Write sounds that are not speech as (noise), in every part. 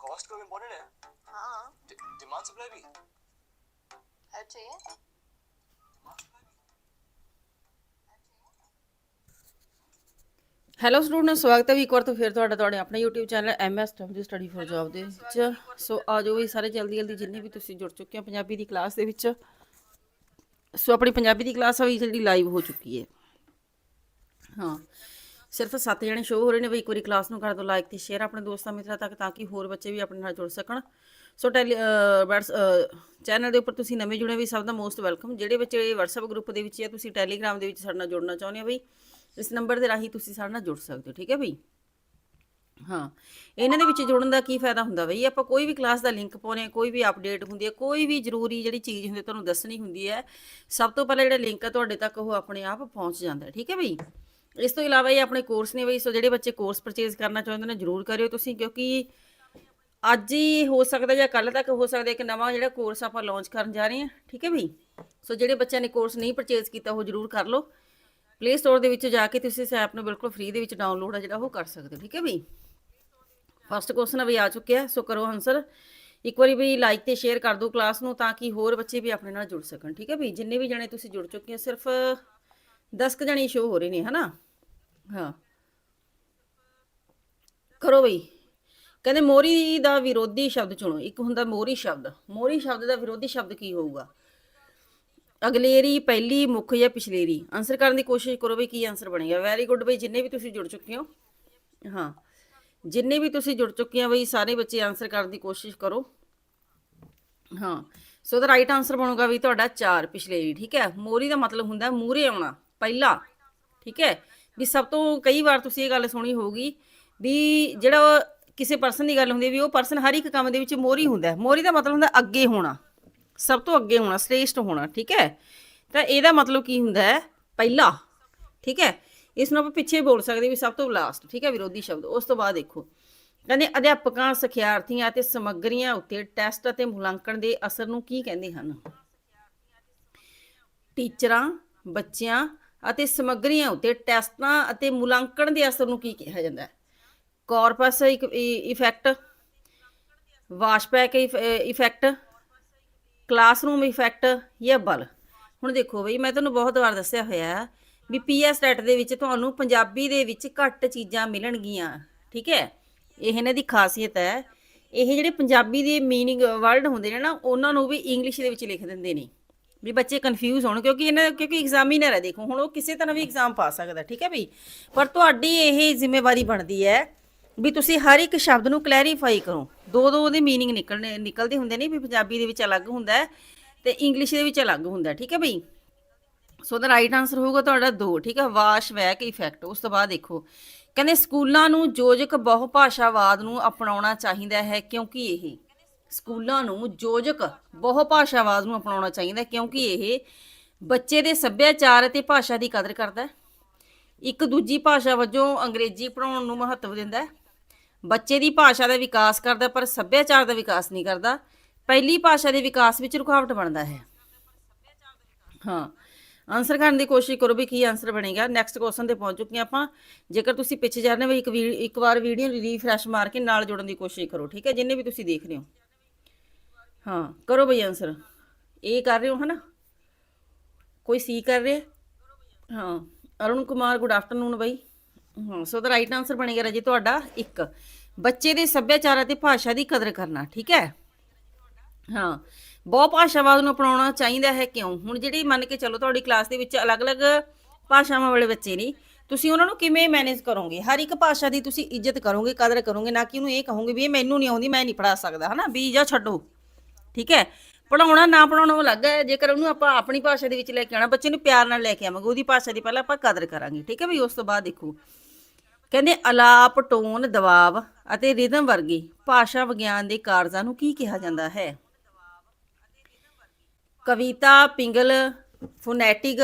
Cost को important है हाँ डिमांड सप्लाई भी हर चाहिए ਹੈਲੋ ਸਟੂਡੈਂਟ ਸਵਾਗਤ ਹੈ ਵੀ ਇੱਕ ਵਾਰ ਤੋਂ ਫਿਰ ਤੁਹਾਡਾ ਤੁਹਾਡੇ ਆਪਣੇ YouTube channel MS time study for job ਦੇ ਵਿੱਚ। ਸੋ ਆਜੋ ਵੀ ਸਾਰੇ ਜਲਦੀ ਜਲਦੀ ਜਿੰਨੇ ਵੀ ਤੁਸੀਂ ਜੁੜ ਚੁੱਕੇ ਹੋ ਪੰਜਾਬੀ ਦੀ ਕਲਾਸ ਦੇ ਵਿੱਚ। ਸੋ ਆਪਣੀ ਪੰਜਾਬੀ ਦੀ ਕਲਾਸ ਆ ਵੀ ਜਲਦੀ ਲਾਈਵ ਹੋ ਚੁੱਕੀ ਹੈ। ਹਾਂ। ਸਿਰਫ 7 ਜਣੇ ਸ਼ੋਅ ਹੋ ਰਹੇ ਨੇ ਵੀ ਇੱਕ ਵਾਰੀ ਕਲਾਸ ਨੂੰ ਕਰ ਦਿਓ ਲਾਈਕ ਤੇ ਸ਼ੇਅਰ ਆਪਣੇ ਦੋਸਤਾਂ ਮਿੱਤਰਾਂ ਤੱਕ ਤਾਂ ਕਿ ਹੋਰ ਬੱਚੇ ਵੀ ਆਪਣੇ ਨਾਲ ਜੁੜ ਸਕਣ। ਸੋ ਟੈਲੀ ਵਟਸ ਚੈਨਲ ਦੇ ਉੱਪਰ ਤੁਸੀਂ ਨਵੇਂ ਜੁੜੇ ਵੀ ਸਭ ਦਾ ਮੋਸਟ ਵੈਲਕਮ ਜਿਹੜੇ ਬੱਚੇ WhatsApp ਗਰੁੱਪ ਦੇ ਵਿੱਚ ਜਾਂ ਤੁਸੀਂ ਟੈਲੀਗ੍ਰਾਮ ਦੇ ਵਿੱਚ ਸਾਡੇ ਨਾਲ ਜੁੜਨਾ ਚਾਹੁੰਦੇ ਹੋ ਬਈ, ਇਸ ਨੰਬਰ ਦੇ ਰਾਹੀਂ ਤੁਸੀਂ ਸਾਡੇ ਨਾਲ ਜੁੜ ਸਕਦੇ ਹੋ, ਠੀਕ ਹੈ ਬਈ? ਹਾਂ, ਇਹਨਾਂ ਦੇ ਵਿੱਚ ਜੁੜਨ ਦਾ ਕੀ ਫਾਇਦਾ ਹੁੰਦਾ ਬਈ? ਆਪਾਂ ਕੋਈ ਵੀ ਕਲਾਸ ਦਾ ਲਿੰਕ ਪਾਉਨੇ ਕੋਈ ਵੀ ਅਪਡੇਟ ਹੁੰਦੀ ਹੈ, ਕੋਈ ਵੀ ਜ਼ਰੂਰੀ ਜਿਹੜੀ ਚੀਜ਼ ਹੁੰਦੀ ਹੈ, ਤੁਹਾਨੂੰ ਦੱਸਣੀ ਹੁੰਦੀ ਹੈ, ਸਭ ਤੋਂ ਪਹਿਲਾਂ ਜਿਹੜਾ ਲਿੰਕ ਹੈ ਤੁਹਾਡੇ ਤੱਕ ਉਹ ਆਪਣੇ ਆਪ ਪਹੁੰਚ ਜਾਂਦਾ, ਠੀਕ ਹੈ ਬਈ? ਇਸ ਤੋਂ ਇਲਾਵਾ ਇਹ ਆਪਣੇ ਕੋਰਸ ਨੇ ਬਈ, ਸੋ ਜਿਹੜੇ ਬੱਚੇ ਕੋਰਸ ਪਰਚੇਜ਼ ਕਰਨਾ ਚਾਹੁੰਦੇ ਨੇ ਜਰੂਰ ਕਰਿਓ ਤੁਸੀਂ, ਕਿਉਂਕਿ ਅੱਜ ਹੀ ਹੋ ਸਕਦਾ ਜਾਂ ਕੱਲ ਤੱਕ ਹੋ ਸਕਦਾ ਇੱਕ ਨਵਾਂ ਜਿਹੜਾ ਕੋਰਸ ਆਪਾਂ ਲਾਂਚ ਕਰਨ ਜਾ ਰਹੇ ਹਾਂ, ਠੀਕ ਹੈ ਬਈ? ਸੋ ਜਿਹੜੇ ਬੱਚਿਆਂ ਨੇ ਕੋਰਸ ਨਹੀਂ ਪਰਚੇਸ ਕੀਤਾ, ਉਹ ਜਰੂਰ ਕਰ ਲਓ। ਪਲੇ ਸਟੋਰ ਦੇ ਵਿੱਚ ਜਾ ਕੇ ਤੁਸੀਂ ਇਸ ਐਪ ਨੂੰ ਬਿਲਕੁਲ ਫ੍ਰੀ ਦੇ ਵਿੱਚ ਡਾਊਨਲੋਡ ਆ ਜਿਹੜਾ ਉਹ ਕਰ ਸਕਦੇ ਹੋ, ਠੀਕ ਹੈ ਬਈ? ਫਸਟ ਕੁਐਸਚਨ ਵੀ ਆ ਚੁੱਕਿਆ, ਸੋ ਕਰੋ ਆਨਸਰ ਇੱਕ ਵਾਰੀ ਵੀ ਲਾਈਕ ਤੇ ਸ਼ੇਅਰ ਕਰ ਦਿਓ ਕਲਾਸ ਨੂੰ ਤਾਂ ਕਿ ਹੋਰ ਬੱਚੇ ਵੀ ਆਪਣੇ ਨਾਲ ਜੁੜ ਸਕਣ, ਠੀਕ ਹੈ ਬਈ? ਜਿੰਨੇ ਵੀ ਜਣੇ ਤੁਸੀਂ ਜੁੜ ਚੁੱਕੇ ਹੋ, ਸਿਰਫ 10 ਕ ਜਣੇ ਸ਼ੋ ਹੋ ਰਹੇ ਨੇ, ਹਨਾ? ਹਾਂ। ਕਰੋ ਬਈ। ਕਹਿੰਦੇ ਮੋਰੀ ਦਾ ਵਿਰੋਧੀ ਸ਼ਬਦ ਚੁਣੋ। ਇੱਕ ਹੁੰਦਾ ਮੋਰੀ ਸ਼ਬਦ। ਮੋਰੀ ਸ਼ਬਦ ਦਾ ਵਿਰੋਧੀ ਸ਼ਬਦ ਕੀ ਹੋਊਗਾ? ਅਗਲੇਰੀ, ਪਹਿਲੀ, ਮੁੱਖ ਜਾਂ ਪਿਛਲੇਰੀ? ਆਨਸਰ ਕਰਨ ਦੀ ਕੋਸ਼ਿਸ਼ ਕਰੋ ਬਈ ਕੀ ਆਨਸਰ ਬਣੇਗਾ। ਵੈਰੀ ਗੁੱਡ ਬਈ, ਜਿੰਨੇ ਵੀ ਤੁਸੀਂ ਜੁੜ ਚੁੱਕੇ ਹੋ। ਹਾਂ। ਜਿੰਨੇ ਵੀ ਤੁਸੀਂ ਜੁੜ ਚੁੱਕੇ ਆ ਬਈ, ਸਾਰੇ ਬੱਚੇ ਆਨਸਰ ਕਰਨ ਦੀ ਕੋਸ਼ਿਸ਼ ਕਰੋ। ਹਾਂ। ਸੋ ਦਾ ਰਾਈਟ ਆਨਸਰ ਬਣੂਗਾ ਵੀ ਤੁਹਾਡਾ 4 ਪਿਛਲੇਰੀ, ਠੀਕ ਹੈ? ਮੋਰੀ ਦਾ ਮਤਲਬ ਹੁੰਦਾ ਮੂਰੇ ਆਉਣਾ। ਪਹਿਲਾ, ਠੀਕ ਹੈ? ਵੀ ਸਭ ਤੋਂ ਕਈ ਵਾਰ ਤੁਸੀਂ ਇਹ ਗੱਲ ਸੁਣੀ ਹੋਊਗੀ ਵੀ ਜਿਹੜਾ ਕਿਸੇ ਪਰਸਨ ਦੀ ਗੱਲ ਹੁੰਦੀ ਵੀ ਉਹ ਪਰਸਨ ਹਰ ਇੱਕ ਕੰਮ ਦੇ ਵਿੱਚ ਮੋਰੀ ਹੁੰਦਾ ਹੈ। ਮੋਰੀ ਦਾ ਮਤਲਬ ਹੁੰਦਾ ਅੱਗੇ ਹੋਣਾ। ਸਭ ਤੋਂ ਅੱਗੇ ਹੋਣਾ, ਸ੍ਰੇਸ਼ਟ ਹੋਣਾ, ਠੀਕ ਹੈ? ਤਾਂ ਇਹਦਾ ਮਤਲਬ ਕੀ ਹੁੰਦਾ ਹੈ? ਪਹਿਲਾ, ਠੀਕ ਹੈ? ਇਸ ਨੂੰ ਆਪਾਂ ਪਿੱਛੇ ਬੋਲ ਸਕਦੇ ਵੀ ਸਭ ਤੋਂ ਲਾਸਟ ਠੀਕ ਹੈ ਵਿਰੋਧੀ ਸ਼ਬਦ। ਉਸ ਤੋਂ ਬਾਅਦ ਦੇਖੋ। ਕਹਿੰਦੇ ਅਧਿਆਪਕਾਂ, ਸਿਖਿਆਰਥੀਆਂ ਅਤੇ ਸਮੱਗਰੀਆਂ ਉੱਤੇ ਟੈਸਟ ਅਤੇ ਮੁਲਾਂਕਣ ਦੇ ਅਸਰ ਨੂੰ ਕੀ ਕਹਿੰਦੇ ਹਨ? ਟੀਚਰਾਂ, ਬੱਚਿਆਂ ਅਤੇ ਸਮੱਗਰੀਆਂ ਉਤੇ ਟੈਸਟਾਂ ਅਤੇ ਮੁਲਾਂਕਣ ਦੇ ਅਸਰ ਨੂੰ ਕੀ ਕਿਹਾ ਜਾਂਦਾ ਹੈ? Corpus effect washback effect classroom effect ਜਾਂ ਬਲ? ਹੁਣ ਦੇਖੋ ਬਈ, ਮੈਂ ਤੁਹਾਨੂੰ ਬਹੁਤ ਵਾਰ ਦੱਸਿਆ ਹੋਇਆ ਵੀ ਪੀਐਸ ਟੈਟ ਦੇ ਵਿੱਚ ਤੁਹਾਨੂੰ ਪੰਜਾਬੀ ਦੇ ਵਿੱਚ ਘੱਟ ਚੀਜ਼ਾਂ ਮਿਲਣਗੀਆਂ, ਠੀਕ ਹੈ? ਇਹ ਇਹਨਾਂ ਦੀ ਖਾਸੀਅਤ ਹੈ। ਇਹ ਜਿਹੜੇ ਪੰਜਾਬੀ ਦੇ ਮੀਨਿੰਗ ਵਰਡ ਹੁੰਦੇ ਨੇ ਨਾ, ਉਹਨਾਂ ਨੂੰ ਵੀ ਇੰਗਲਿਸ਼ ਦੇ ਵਿੱਚ ਲਿਖ ਦਿੰਦੇ ਨੇ। ਵੀ ਬੱਚੇ ਕਨਫਿਊਜ਼ ਹੋਣ ਕਿਉਂਕਿ ਇਹਨਾਂ ਕਿਉਂਕਿ ਐਗਜ਼ਾਮੀਨਰ ਹੈ ਦੇਖੋ ਹੁਣ ਉਹ ਕਿਸੇ ਤਰ੍ਹਾਂ ਵੀ ਐਗਜ਼ਾਮ ਪਾ ਸਕਦਾ ਠੀਕ ਹੈ ਬਈ ਪਰ ਤੁਹਾਡੀ ਇਹ ਜ਼ਿੰਮੇਵਾਰੀ ਬਣਦੀ ਹੈ ਵੀ ਤੁਸੀਂ ਹਰ ਇੱਕ ਸ਼ਬਦ ਨੂੰ ਕਲੈਰੀਫਾਈ ਕਰੋ ਦੋ ਦੋ ਉਹਦੇ मीनिंग ਨਿਕਲਣੇ ਨਿਕਲਦੇ ਹੁੰਦੇ ਨੇ ਵੀ ਪੰਜਾਬੀ ਦੇ ਵਿੱਚ ਅਲੱਗ ਹੁੰਦਾ ਹੈ ਤੇ ਇੰਗਲਿਸ਼ ਦੇ ਵਿੱਚ ਅਲੱਗ ਹੁੰਦਾ ਹੈ, ਠੀਕ ਹੈ ਬਈ ਸੋ ਦਾ ਰਾਈਟ ਆਨਸਰ ਹੋਊਗਾ ਤੁਹਾਡਾ 2 ਠੀਕ ਹੈ ਵਾਸ਼ ਵੈਕ ਇਫੈਕਟ ਉਸ ਤੋਂ ਬਾਅਦ ਦੇਖੋ ਕਹਿੰਦੇ ਸਕੂਲਾਂ ਨੂੰ ਯੋਜਕ ਬਹੁਭਾਸ਼ਾਵਾਦ ਨੂੰ ਅਪਣਾਉਣਾ ਚਾਹੀਦਾ ਹੈ ਕਿਉਂਕਿ ਇਹ ਸਕੂਲਾਂ ਨੂੰ ਯੋਜਕ ਬਹੁ ਬਹੁਭਾਸ਼ਾਵਾਦ ਨੂੰ ਅਪਣਾਉਣਾ ਚਾਹੀਦਾ ਕਿਉਂਕਿ ਇਹ ਬੱਚੇ ਦੇ ਸੱਭਿਆਚਾਰ ਅਤੇ ਭਾਸ਼ਾ ਦੀ ਕਦਰ ਕਰਦਾ ਹੈ। ਇੱਕ ਦੂਜੀ ਭਾਸ਼ਾ ਵਜੋਂ ਅੰਗਰੇਜ਼ੀ ਪੜਾਉਣ ਨੂੰ ਮਹੱਤਵ ਦਿੰਦਾ ਹੈ। ਬੱਚੇ ਦੀ ਭਾਸ਼ਾ ਦਾ ਵਿਕਾਸ ਕਰਦਾ, ਪਰ ਸੱਭਿਆਚਾਰ ਦਾ ਵਿਕਾਸ ਨਹੀਂ ਕਰਦਾ। ਪਹਿਲੀ ਭਾਸ਼ਾ ਦੇ ਵਿਕਾਸ ਵਿੱਚ ਰੁਕਾਵਟ ਬਣਦਾ ਹੈ। ਹਾਂ ਆਨਸਰ ਕਰਨ ਦੀ ਕੋਸ਼ਿਸ਼ ਕਰੋ ਵੀ ਕੀ ਆਨਸਰ ਬਣੇਗਾ। ਨੈਕਸਟ ਕੁਐਸਚਨ ਤੇ ਪਹੁੰਚ ਚੁੱਕੇ ਹਾਂ ਆਪਾਂ। ਜੇਕਰ ਤੁਸੀਂ ਪਿੱਛੇ ਜਾ ਰਹੇ ਹੋ, ਇੱਕ ਵੀ- ਇੱਕ ਵਾਰ ਵੀਡੀਓ ਰੀਫਰੈਸ਼ ਮਾਰ ਕੇ ਨਾਲ ਜੁੜਨ ਦੀ ਕੋਸ਼ਿਸ਼ ਕਰੋ, ਠੀਕ ਹੈ? ਜਿੰਨੇ ਵੀ ਤੁਸੀਂ ਦੇਖ ਰਹੇ ਹੋ। ਹਾਂ, ਕਰੋ ਬਈ ਆਨਸਰ ਇਹ ਕਰ ਰਹੇ ਹੋ, ਹਨਾ? ਕੋਈ ਸੀ ਕਰ ਰਿਹਾ? ਹਾਂ, ਅਰੁਣ ਕੁਮਾਰ ਗੁੱਡ ਆਫਟਰਨੂਨ ਬਈ। ਹਾਂ ਸੋ ਦਾ ਰਾਈਟ ਆਨਸਰ ਬਣੇਗਾ ਰਾਜੇ ਤੁਹਾਡਾ 1 ਬੱਚੇ ਦੇ ਸੱਭਿਆਚਾਰ ਅਤੇ ਭਾਸ਼ਾ ਦੀ ਕਦਰ ਕਰਨਾ, ਠੀਕ ਹੈ? ਹਾਂ, ਬਹੁ ਭਾਸ਼ਾਵਾਦ ਨੂੰ ਅਪਣਾਉਣਾ ਚਾਹੀਦਾ ਹੈ ਕਿਉਂ? ਹੁਣ ਜਿਹੜੀ ਮੰਨ ਕੇ ਚੱਲੋ ਤੁਹਾਡੀ ਕਲਾਸ ਦੇ ਵਿੱਚ ਅਲੱਗ-ਅਲੱਗ ਭਾਸ਼ਾਵਾਂ ਵਾਲੇ ਬੱਚੇ ਨੇ, ਤੁਸੀਂ ਉਹਨਾਂ ਨੂੰ ਕਿਵੇਂ ਮੈਨੇਜ ਕਰੋਗੇ? ਹਰ ਇੱਕ ਭਾਸ਼ਾ ਦੀ ਤੁਸੀਂ ਇੱਜ਼ਤ ਕਰੋਗੇ, ਕਦਰ ਕਰੋਗੇ, ਨਾ ਕਿ ਉਹਨੂੰ ਇਹ ਕਹੋਗੇ ਵੀ ਇਹ ਮੈਨੂੰ ਨਹੀਂ ਆਉਂਦੀ, ਮੈਂ ਨਹੀਂ ਪੜਾ ਸਕਦਾ, ਹਨਾ? ਵੀ ਜਾਂ ਛੱਡੋ। ਠੀਕ ਹੈ? ਪੜਾਉਣਾ ਨਾ ਪੜਾਉਣਾ ਉਹ ਅਲੱਗ ਹੈ, ਜੇਕਰ ਉਹਨੂੰ ਆਪਾਂ ਆਪਣੀ ਭਾਸ਼ਾ ਦੇ ਵਿੱਚ ਲੈ ਕੇ ਆਉਣਾ, ਬੱਚੇ ਨੂੰ ਪਿਆਰ ਨਾਲ ਲੈ ਕੇ ਆਵਾਂਗੇ, ਉਹਦੀ ਭਾਸ਼ਾ ਦੀ ਪਹਿਲਾਂ ਆਪਾਂ ਕਦਰ ਕਰਾਂਗੇ, ਠੀਕ ਹੈ ਵੀ ਉਸ ਤੋਂ ਬਾਅਦ ਦੇਖੋ। ਕਹਿੰਦੇ ਅਲਾਪ, ਟੋਨ, ਦਬਾਵ ਅਤੇ ਰਿਦਮ ਵਰਗੀ ਭਾਸ਼ਾ ਵਿਗਿਆਨ ਦੇ ਕਾਰਜਾਂ ਨੂੰ ਕੀ ਕਿਹਾ ਜਾਂਦਾ ਹੈ? ਕਵਿਤਾ, ਪਿੰਗਲ, ਫੋਨੈਟਿਕ,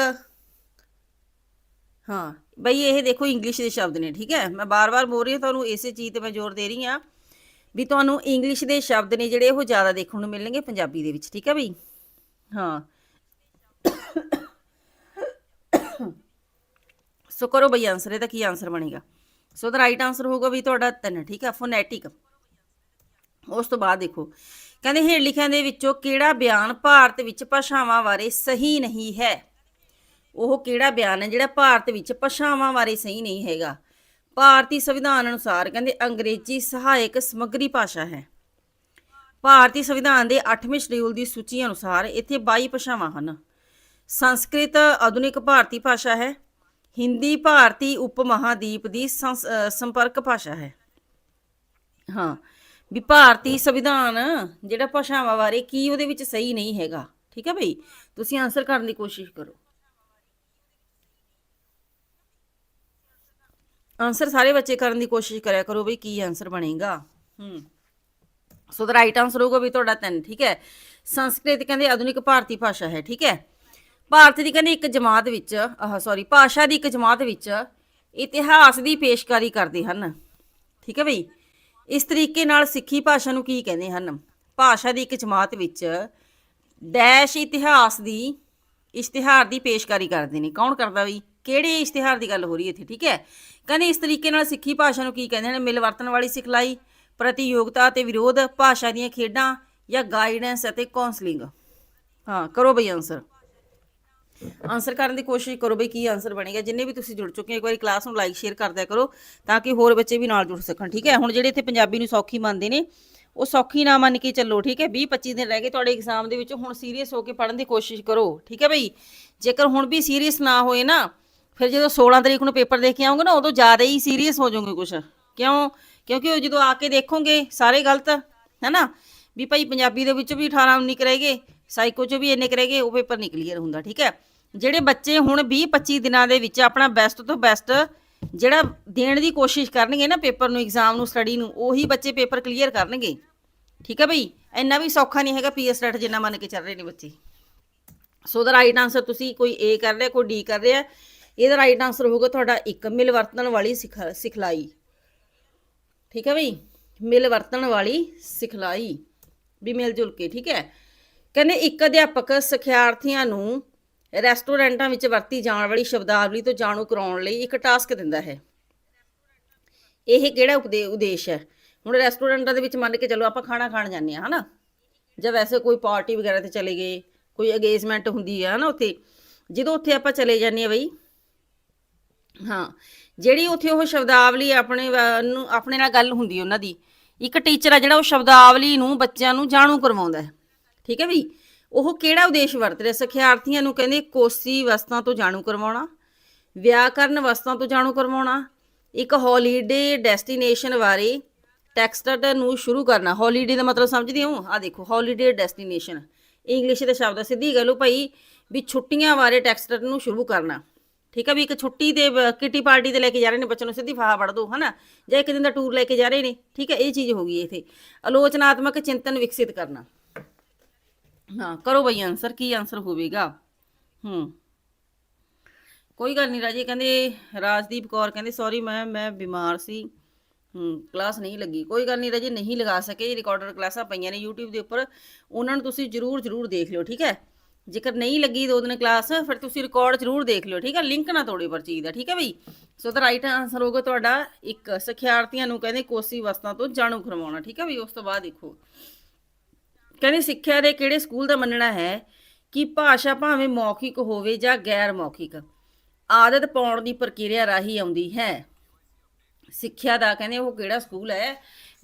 ਹਾਂ, ਬਈ ਇਹ ਦੇਖੋ ਇੰਗਲਿਸ਼ ਦੇ ਸ਼ਬਦ ਨੇ, ਠੀਕ ਹੈ? ਮੈਂ ਬਾਰ-ਬਾਰ ਬੋਲ ਰਹੀ ਹਾਂ, ਤੁਹਾਨੂੰ ਇਸੇ ਚੀਜ਼ ਤੇ ਮੈਂ ਜ਼ੋਰ ਦੇ ਰਹੀ ਹਾਂ। ਵੀ ਤੁਹਾਨੂੰ ਇੰਗਲਿਸ਼ ਦੇ ਸ਼ਬਦ ਨੇ ਜਿਹੜੇ ਉਹ ਜ਼ਿਆਦਾ ਦੇਖਣ ਨੂੰ ਮਿਲਣਗੇ ਪੰਜਾਬੀ ਦੇ ਵਿੱਚ, ਠੀਕ ਹੈ ਬਈ? ਹਾਂ। (coughs) ਸੋ ਕਰੋ ਬਈ ਆਨਸਰ ਇਹਦਾ ਕੀ ਆਨਸਰ ਬਣੇਗਾ? ਸੋ ਦਾ ਰਾਈਟ ਆਨਸਰ ਹੋਊਗਾ ਵੀ ਤੁਹਾਡਾ 3 ਠੀਕ ਹੈ ਫੋਨੈਟਿਕ ਉਸ ਤੋਂ ਬਾਅਦ ਦੇਖੋ। ਕਹਿੰਦੇ ਹੇਠ ਲਿਖਿਆਂ ਦੇ ਵਿੱਚੋਂ ਕਿਹੜਾ ਬਿਆਨ ਭਾਰਤ ਵਿੱਚ ਭਾਸ਼ਾਵਾਂ ਬਾਰੇ ਸਹੀ ਨਹੀਂ ਹੈ? ਉਹ ਕਿਹੜਾ ਬਿਆਨ ਹੈ ਜਿਹੜਾ ਭਾਰਤ ਵਿੱਚ ਭਾਸ਼ਾਵਾਂ ਬਾਰੇ ਸਹੀ ਨਹੀਂ ਹੈਗਾ? ਭਾਰਤੀ ਸੰਵਿਧਾਨ ਅਨੁਸਾਰ ਕਹਿੰਦੇ ਅੰਗਰੇਜ਼ੀ ਸਹਾਇਕ ਸਮੱਗਰੀ ਭਾਸ਼ਾ ਹੈ। ਭਾਰਤੀ ਸੰਵਿਧਾਨ ਦੇ 8ਵੇਂ ਸ਼ਡਿਊਲ ਦੀ ਸੂਚੀ ਅਨੁਸਾਰ ਇੱਥੇ 22 ਭਾਸ਼ਾਵਾਂ ਹਨ। ਸੰਸਕ੍ਰਿਤ ਆਧੁਨਿਕ ਭਾਰਤੀ ਭਾਸ਼ਾ ਹੈ। ਹਿੰਦੀ ਭਾਰਤੀ ਉਪ ਮਹਾਦੀਪ ਦੀ ਸੰਸ- ਸੰਪਰਕ ਭਾਸ਼ਾ ਹੈ। ਹਾਂ, ਵੀ ਭਾਰਤੀ ਸੰਵਿਧਾਨ ਜਿਹੜਾ ਭਾਸ਼ਾਵਾਂ ਬਾਰੇ ਕੀ ਉਹਦੇ ਵਿੱਚ ਸਹੀ ਨਹੀਂ ਹੈਗਾ। ਠੀਕ ਹੈ ਭਈ ਤੁਸੀਂ ਆਨਸਰ ਕਰਨ ਦੀ ਕੋਸ਼ਿਸ਼ ਕਰੋ। ਆਨਸਰ ਸਾਰੇ ਬੱਚੇ ਕਰਨ ਦੀ ਕੋਸ਼ਿਸ਼ ਕਰਿਆ ਕਰੋ ਬਈ ਕੀ ਆਨਸਰ ਬਣੇਗਾ। ਹੂੰ। ਸੋ ਦਾ ਰਾਈਟ ਆਨਸਰ ਹੋਊਗਾ ਵੀ ਤੁਹਾਡਾ 3 ਠੀਕ ਹੈ। ਸੰਸਕ੍ਰਿਤ ਕਹਿੰਦੇ ਆਧੁਨਿਕ ਭਾਰਤੀ ਭਾਸ਼ਾ ਹੈ ਠੀਕ ਹੈ। ਭਾਰਤ ਦੀ ਕਹਿੰਦੇ ਇੱਕ ਜਮਾਤ ਵਿੱਚ ਆਹ ਸੌਰੀ ਭਾਸ਼ਾ ਦੀ ਇੱਕ ਜਮਾਤ ਵਿੱਚ ਇਤਿਹਾਸ ਦੀ ਪੇਸ਼ਕਾਰੀ ਕਰਦੇ ਹਨ। ਠੀਕ ਹੈ ਬਈ? ਇਸ ਤਰੀਕੇ ਨਾਲ ਸਿੱਖੀ ਭਾਸ਼ਾ ਨੂੰ ਕੀ ਕਹਿੰਦੇ ਹਨ? ਭਾਸ਼ਾ ਦੀ ਇੱਕ ਜਮਾਤ ਵਿੱਚ ਡੈਸ਼ ਇਤਿਹਾਸ ਦੀ ਇਸ਼ਤਿਹਾਰ ਦੀ ਪੇਸ਼ਕਾਰੀ ਕਰਦੇ ਨੇ। ਕੌਣ ਕਰਦਾ ਬਈ? ਕਿਹੜੇ ਇਸ਼ਤਿਹਾਰ ਦੀ ਗੱਲ ਹੋ ਰਹੀ ਹੈ ਇੱਥੇ ਠੀਕ ਹੈ? ਕਹਿੰਦੇ ਇਸ ਤਰੀਕੇ ਨਾਲ ਸਿੱਖੀ ਭਾਸ਼ਾ ਨੂੰ ਕੀ ਕਹਿੰਦੇ ਨੇ? ਮਿਲਵਰਤਨ ਵਾਲੀ ਸਿਖਲਾਈ, ਪ੍ਰਤੀਯੋਗਤਾ ਅਤੇ ਵਿਰੋਧ, ਭਾਸ਼ਾ ਦੀਆਂ ਖੇਡਾਂ ਜਾਂ ਗਾਈਡੈਂਸ ਅਤੇ ਕਾਉਂਸਲਿੰਗ ਹਾਂ, ਕਰੋ ਬਈ ਆਨਸਰ ਆਨਸਰ ਕਰਨ ਦੀ ਕੋਸ਼ਿਸ਼ ਕਰੋ ਬਈ ਕੀ ਆਨਸਰ ਬਣੇਗਾ। ਜਿੰਨੇ ਵੀ ਤੁਸੀਂ ਜੁੜ ਚੁੱਕੇ ਹੋ, ਇੱਕ ਵਾਰੀ ਕਲਾਸ ਨੂੰ ਲਾਈਕ ਸ਼ੇਅਰ ਕਰਦਿਆ ਕਰੋ ਤਾਂ ਕਿ ਹੋਰ ਬੱਚੇ ਵੀ ਨਾਲ ਜੁੜ ਸਕਣ, ਠੀਕ ਹੈ? ਹੁਣ ਜਿਹੜੇ ਇੱਥੇ ਪੰਜਾਬੀ ਨੂੰ ਸੌਖੀ ਮੰਨਦੇ ਨੇ, ਉਹ ਸੌਖੀ ਨਾ ਮੰਨ ਕੇ ਚੱਲੋ, ਠੀਕ ਹੈ? 20 25 ਦਿਨ ਰਹਿ ਗਏ ਤੁਹਾਡੇ ਐਗਜ਼ਾਮ ਦੇ ਵਿੱਚ, ਹੁਣ ਸੀਰੀਅਸ ਹੋ ਕੇ ਪੜ੍ਹਨ ਦੀ ਕੋਸ਼ਿਸ਼ ਕਰੋ, ਠੀਕ ਹੈ ਬਈ? ਜੇਕਰ ਹੁਣ ਵੀ ਸੀਰੀਅਸ ਨਾ ਹੋਏ ਨਾ ਫਿਰ ਜਦੋਂ 16 ਤਰੀਕ ਨੂੰ ਪੇਪਰ ਦੇ ਕੇ ਆਉਂਗੇ ਨਾ, ਉਦੋਂ ਜ਼ਿਆਦਾ ਹੀ ਸੀਰੀਅਸ ਹੋ ਜਾਓਗੇ ਕੁਛ। ਕਿਉਂ? ਕਿਉਂਕਿ ਉਹ ਜਦੋਂ ਆ ਕੇ ਦੇਖੋਗੇ, ਸਾਰੇ ਗਲਤ, ਹੈਨਾ? ਵੀ ਭਾਈ ਪੰਜਾਬੀ ਦੇ ਵਿੱਚ ਵੀ 18 19 ਕਰੇਗੇ ਸਾਈਕੋ ਚ ਵੀ ਇੰਨੇ ਕਰੇਗੇ ਉਹ ਪੇਪਰ ਨਹੀਂ ਕਲੀਅਰ ਹੁੰਦਾ, ਠੀਕ ਹੈ? ਜਿਹੜੇ ਬੱਚੇ ਹੁਣ 20 25 ਦਿਨਾਂ ਦੇ ਵਿੱਚ ਆਪਣਾ ਬੈਸਟ ਤੋਂ ਬੈਸਟ ਜਿਹੜਾ ਦੇਣ ਦੀ ਕੋਸ਼ਿਸ਼ ਕਰਨਗੇ ਨਾ ਪੇਪਰ ਨੂੰ ਐਗਜ਼ਾਮ ਨੂੰ ਸਟੱਡੀ ਨੂੰ, ਉਹੀ ਬੱਚੇ ਪੇਪਰ ਕਲੀਅਰ ਕਰਨਗੇ। ਠੀਕ ਹੈ ਬਈ ਇੰਨਾ ਵੀ ਸੌਖਾ ਨਹੀਂ ਹੈਗਾ ਪੀਐਸ ਰੈਟ ਜਿੰਨਾ ਮੰਨ ਕੇ ਚੱਲ ਰਹੇ ਨੇ ਬੱਚੇ। ਸੋ ਦਾ ਰਾਈਟ ਆਨਸਰ ਤੁਸੀਂ ਕੋਈ ਏ ਕਰ ਰਿਹਾ, ਕੋਈ ਡੀ ਕਰ ਰਿਹਾ ਇਹਦਾ ਰਾਈਟ ਆਨਸਰ ਹੋਊਗਾ ਤੁਹਾਡਾ ਇੱਕ, ਮਿਲ ਵਰਤਣ ਵਾਲੀ ਸਿਖ- ਸਿਖਲਾਈ। ਠੀਕ ਹੈ ਬਈ? ਮਿਲ ਵਰਤਣ ਵਾਲੀ ਸਿਖਲਾਈ। ਵੀ ਮਿਲ ਜੁਲ ਕੇ, ਠੀਕ ਹੈ? ਕਹਿੰਦੇ ਇੱਕ ਅਧਿਆਪਕ ਸਿਖਿਆਰਥੀਆਂ ਨੂੰ ਰੈਸਟੋਰੈਂਟਾਂ ਵਿੱਚ ਵਰਤੀ ਜਾਣ ਵਾਲੀ ਸ਼ਬਦਾਵਲੀ ਤੋਂ ਜਾਣੂ ਕਰਾਉਣ ਲਈ ਇੱਕ ਟਾਸਕ ਦਿੰਦਾ ਹੈ। ਇਹ ਕਿਹੜਾ ਉਪਦੇ, ਉਦੇਸ਼ ਹੈ? ਹੁਣ ਰੈਸਟੋਰੈਂਟਾਂ ਦੇ ਵਿੱਚ ਮੰਨ ਕੇ ਚੱਲੋ ਆਪਾਂ ਖਾਣਾ ਖਾਣ ਜਾਂਦੇ ਆ ਹਨਾ? ਜਾਂ ਵੈਸੇ ਕੋਈ ਪਾਰਟੀ ਵਗੈਰਾ ਤੇ ਚਲੇ ਗਏ, ਕੋਈ ਅਗੇਜਮੈਂਟ ਹੁੰਦੀ ਆ ਹਨਾ, ਉੱਥੇ? ਜਦੋਂ ਉੱਥੇ ਆਪਾਂ ਚਲੇ ਜਾਂਦੇ ਆ ਬਈ ਹਾਂ ਜਿਹੜੀ ਉੱਥੇ ਉਹ ਸ਼ਬਦਾਵਲੀ ਆਪਣੇ ਵ- ਨੂੰ ਆਪਣੇ ਨਾਲ ਗੱਲ ਹੁੰਦੀ ਉਹਨਾਂ ਦੀ ਇੱਕ ਟੀਚਰ ਆ ਜਿਹੜਾ ਉਹ ਸ਼ਬਦਾਵਲੀ ਨੂੰ ਬੱਚਿਆਂ ਨੂੰ ਜਾਣੂ ਕਰਵਾਉਂਦਾ ਹੈ। ਠੀਕ ਹੈ ਵੀ? ਉਹ ਕਿਹੜਾ ਉਦੇਸ਼ ਵਰਤ ਰਿਹਾ? ਸਿੱਖਿਆਰਥੀਆਂ ਨੂੰ ਕਹਿੰਦੇ ਕੋਸੀ ਵਸਤਾਂ ਤੋਂ ਜਾਣੂ ਕਰਵਾਉਣਾ ਵਿਆਕਰਨ ਵਸਤਾਂ ਤੋਂ ਜਾਣੂ ਕਰਵਾਉਣਾ ਇੱਕ ਹੌਲੀਡੇ ਡੈਸਟੀਨੇਸ਼ਨ ਬਾਰੇ ਟੈਕਸਟ ਨੂੰ ਸ਼ੁਰੂ ਕਰਨਾ। ਹੌਲੀਡੇ ਦਾ ਮਤਲਬ ਸਮਝਦੇ ਹੋ? ਆ ਦੇਖੋ ਹੌਲੀਡੇ ਡੈਸਟੀਨੇਸ਼ਨ ਇੰਗਲਿਸ਼ ਦੇ ਸ਼ਬਦ ਆ, ਸਿੱਧੀ ਗੱਲ ਉਹ ਭਾਈ ਵੀ ਛੁੱਟੀਆਂ ਬਾਰੇ ਟੈਕਸਟ ਨੂੰ ਸ਼ੁਰੂ ਕਰਨਾ। ਠੀਕ ਹੈ ਵੀ ਇੱਕ ਛੁੱਟੀ ਤੇ ਕਿਟੀ ਪਾਰਟੀ ਤੇ ਲੈ ਕੇ ਜਾ ਰਹੇ ਨੇ ਬੱਚੇ ਨੂੰ ਸਿੱਧੀ ਫਾਹਾ ਵੜ ਦੋ, ਹਨਾ? ਜਾਂ ਇੱਕ ਦਿਨ ਦਾ ਟੂਰ ਲੈ ਕੇ ਜਾ ਰਹੇ ਨੇ, ਠੀਕ ਹੈ ਇਹ ਚੀਜ਼ ਹੋ ਗਈ ਇੱਥੇ। ਆਲੋਚਨਾਤਮਕ ਚਿੰਤਨ ਵਿਕਸਿਤ ਕਰਨਾ। ਹਾਂ, ਕਰੋ ਬਈ ਆਨਸਰ ਕੀ ਆਨਸਰ ਹੋਵੇਗਾ? ਹੂੰ। ਕੋਈ ਗੱਲ ਨਹੀਂ ਰਾਜੇ, ਕਹਿੰਦੇ ਰਾਜਦੀਪ ਕੌਰ ਕਹਿੰਦੇ ਸੌਰੀ ਮੈਂ ਮੈਂ ਬਿਮਾਰ ਸੀ। ਹੂੰ ਕਲਾਸ ਨਹੀਂ ਲੱਗੀ। ਕੋਈ ਗੱਲ ਨਹੀਂ ਰਾਜੇ, ਨਹੀਂ ਲਗਾ ਸਕੇ ਰਿਕਾਰਡਰ ਕਲਾਸਾਂ ਪਈਆਂ ਨੇ YouTube ਦੇ ਉੱਪਰ। ਉਹਨਾਂ ਨੂੰ ਤੁਸੀਂ ਜਰੂਰ ਜਰੂਰ ਦੇਖ ਲਿਓ, ਠੀਕ ਹੈ? ਜੇਕਰ ਨਹੀਂ ਲੱਗੀ ਦੋ ਦਿਨ ਕਲਾਸ ਫਿਰ ਤੁਸੀਂ ਰਿਕਾਰਡ ਜਰੂਰ ਦੇਖ ਲਿਓ, ਠੀਕ ਹੈ ਲਿੰਕ ਨਾ ਤੋੜੇ ਪਰ ਚੀਜ਼ ਦਾ, ਠੀਕ ਹੈ ਬਈ? ਸੋ ਦਾ ਰਾਈਟ ਆਨਸਰ ਹੋਊਗਾ ਤੁਹਾਡਾ ਇੱਕ ਸਿੱਖਿਆਰਥੀਆਂ ਨੂੰ ਕਹਿੰਦੇ ਕੋਸੀ ਵਸਤਾਂ ਤੋਂ ਜਾਣੂ ਕਰਵਾਉਣਾ, ਠੀਕ ਹੈ ਬਈ? ਉਸ ਤੋਂ ਬਾਅਦ ਦੇਖੋ। ਕਹਿੰਦੇ ਸਿੱਖਿਆ ਦੇ ਕਿਹੜੇ ਸਕੂਲ ਦਾ ਮੰਨਣਾ ਹੈ ਕਿ ਭਾਸ਼ਾ ਭਾਵੇਂ ਮੌਖਿਕ ਹੋਵੇ ਜਾਂ ਗੈਰ ਮੌਖਿਕ, ਆਦਤ ਪਾਉਣ ਦੀ ਪ੍ਰਕਿਰਿਆ ਰਾਹੀਂ ਆਉਂਦੀ ਹੈ। ਸਿੱਖਿਆ ਦਾ ਕਹਿੰਦੇ ਉਹ ਕਿਹੜਾ ਸਕੂਲ ਹੈ?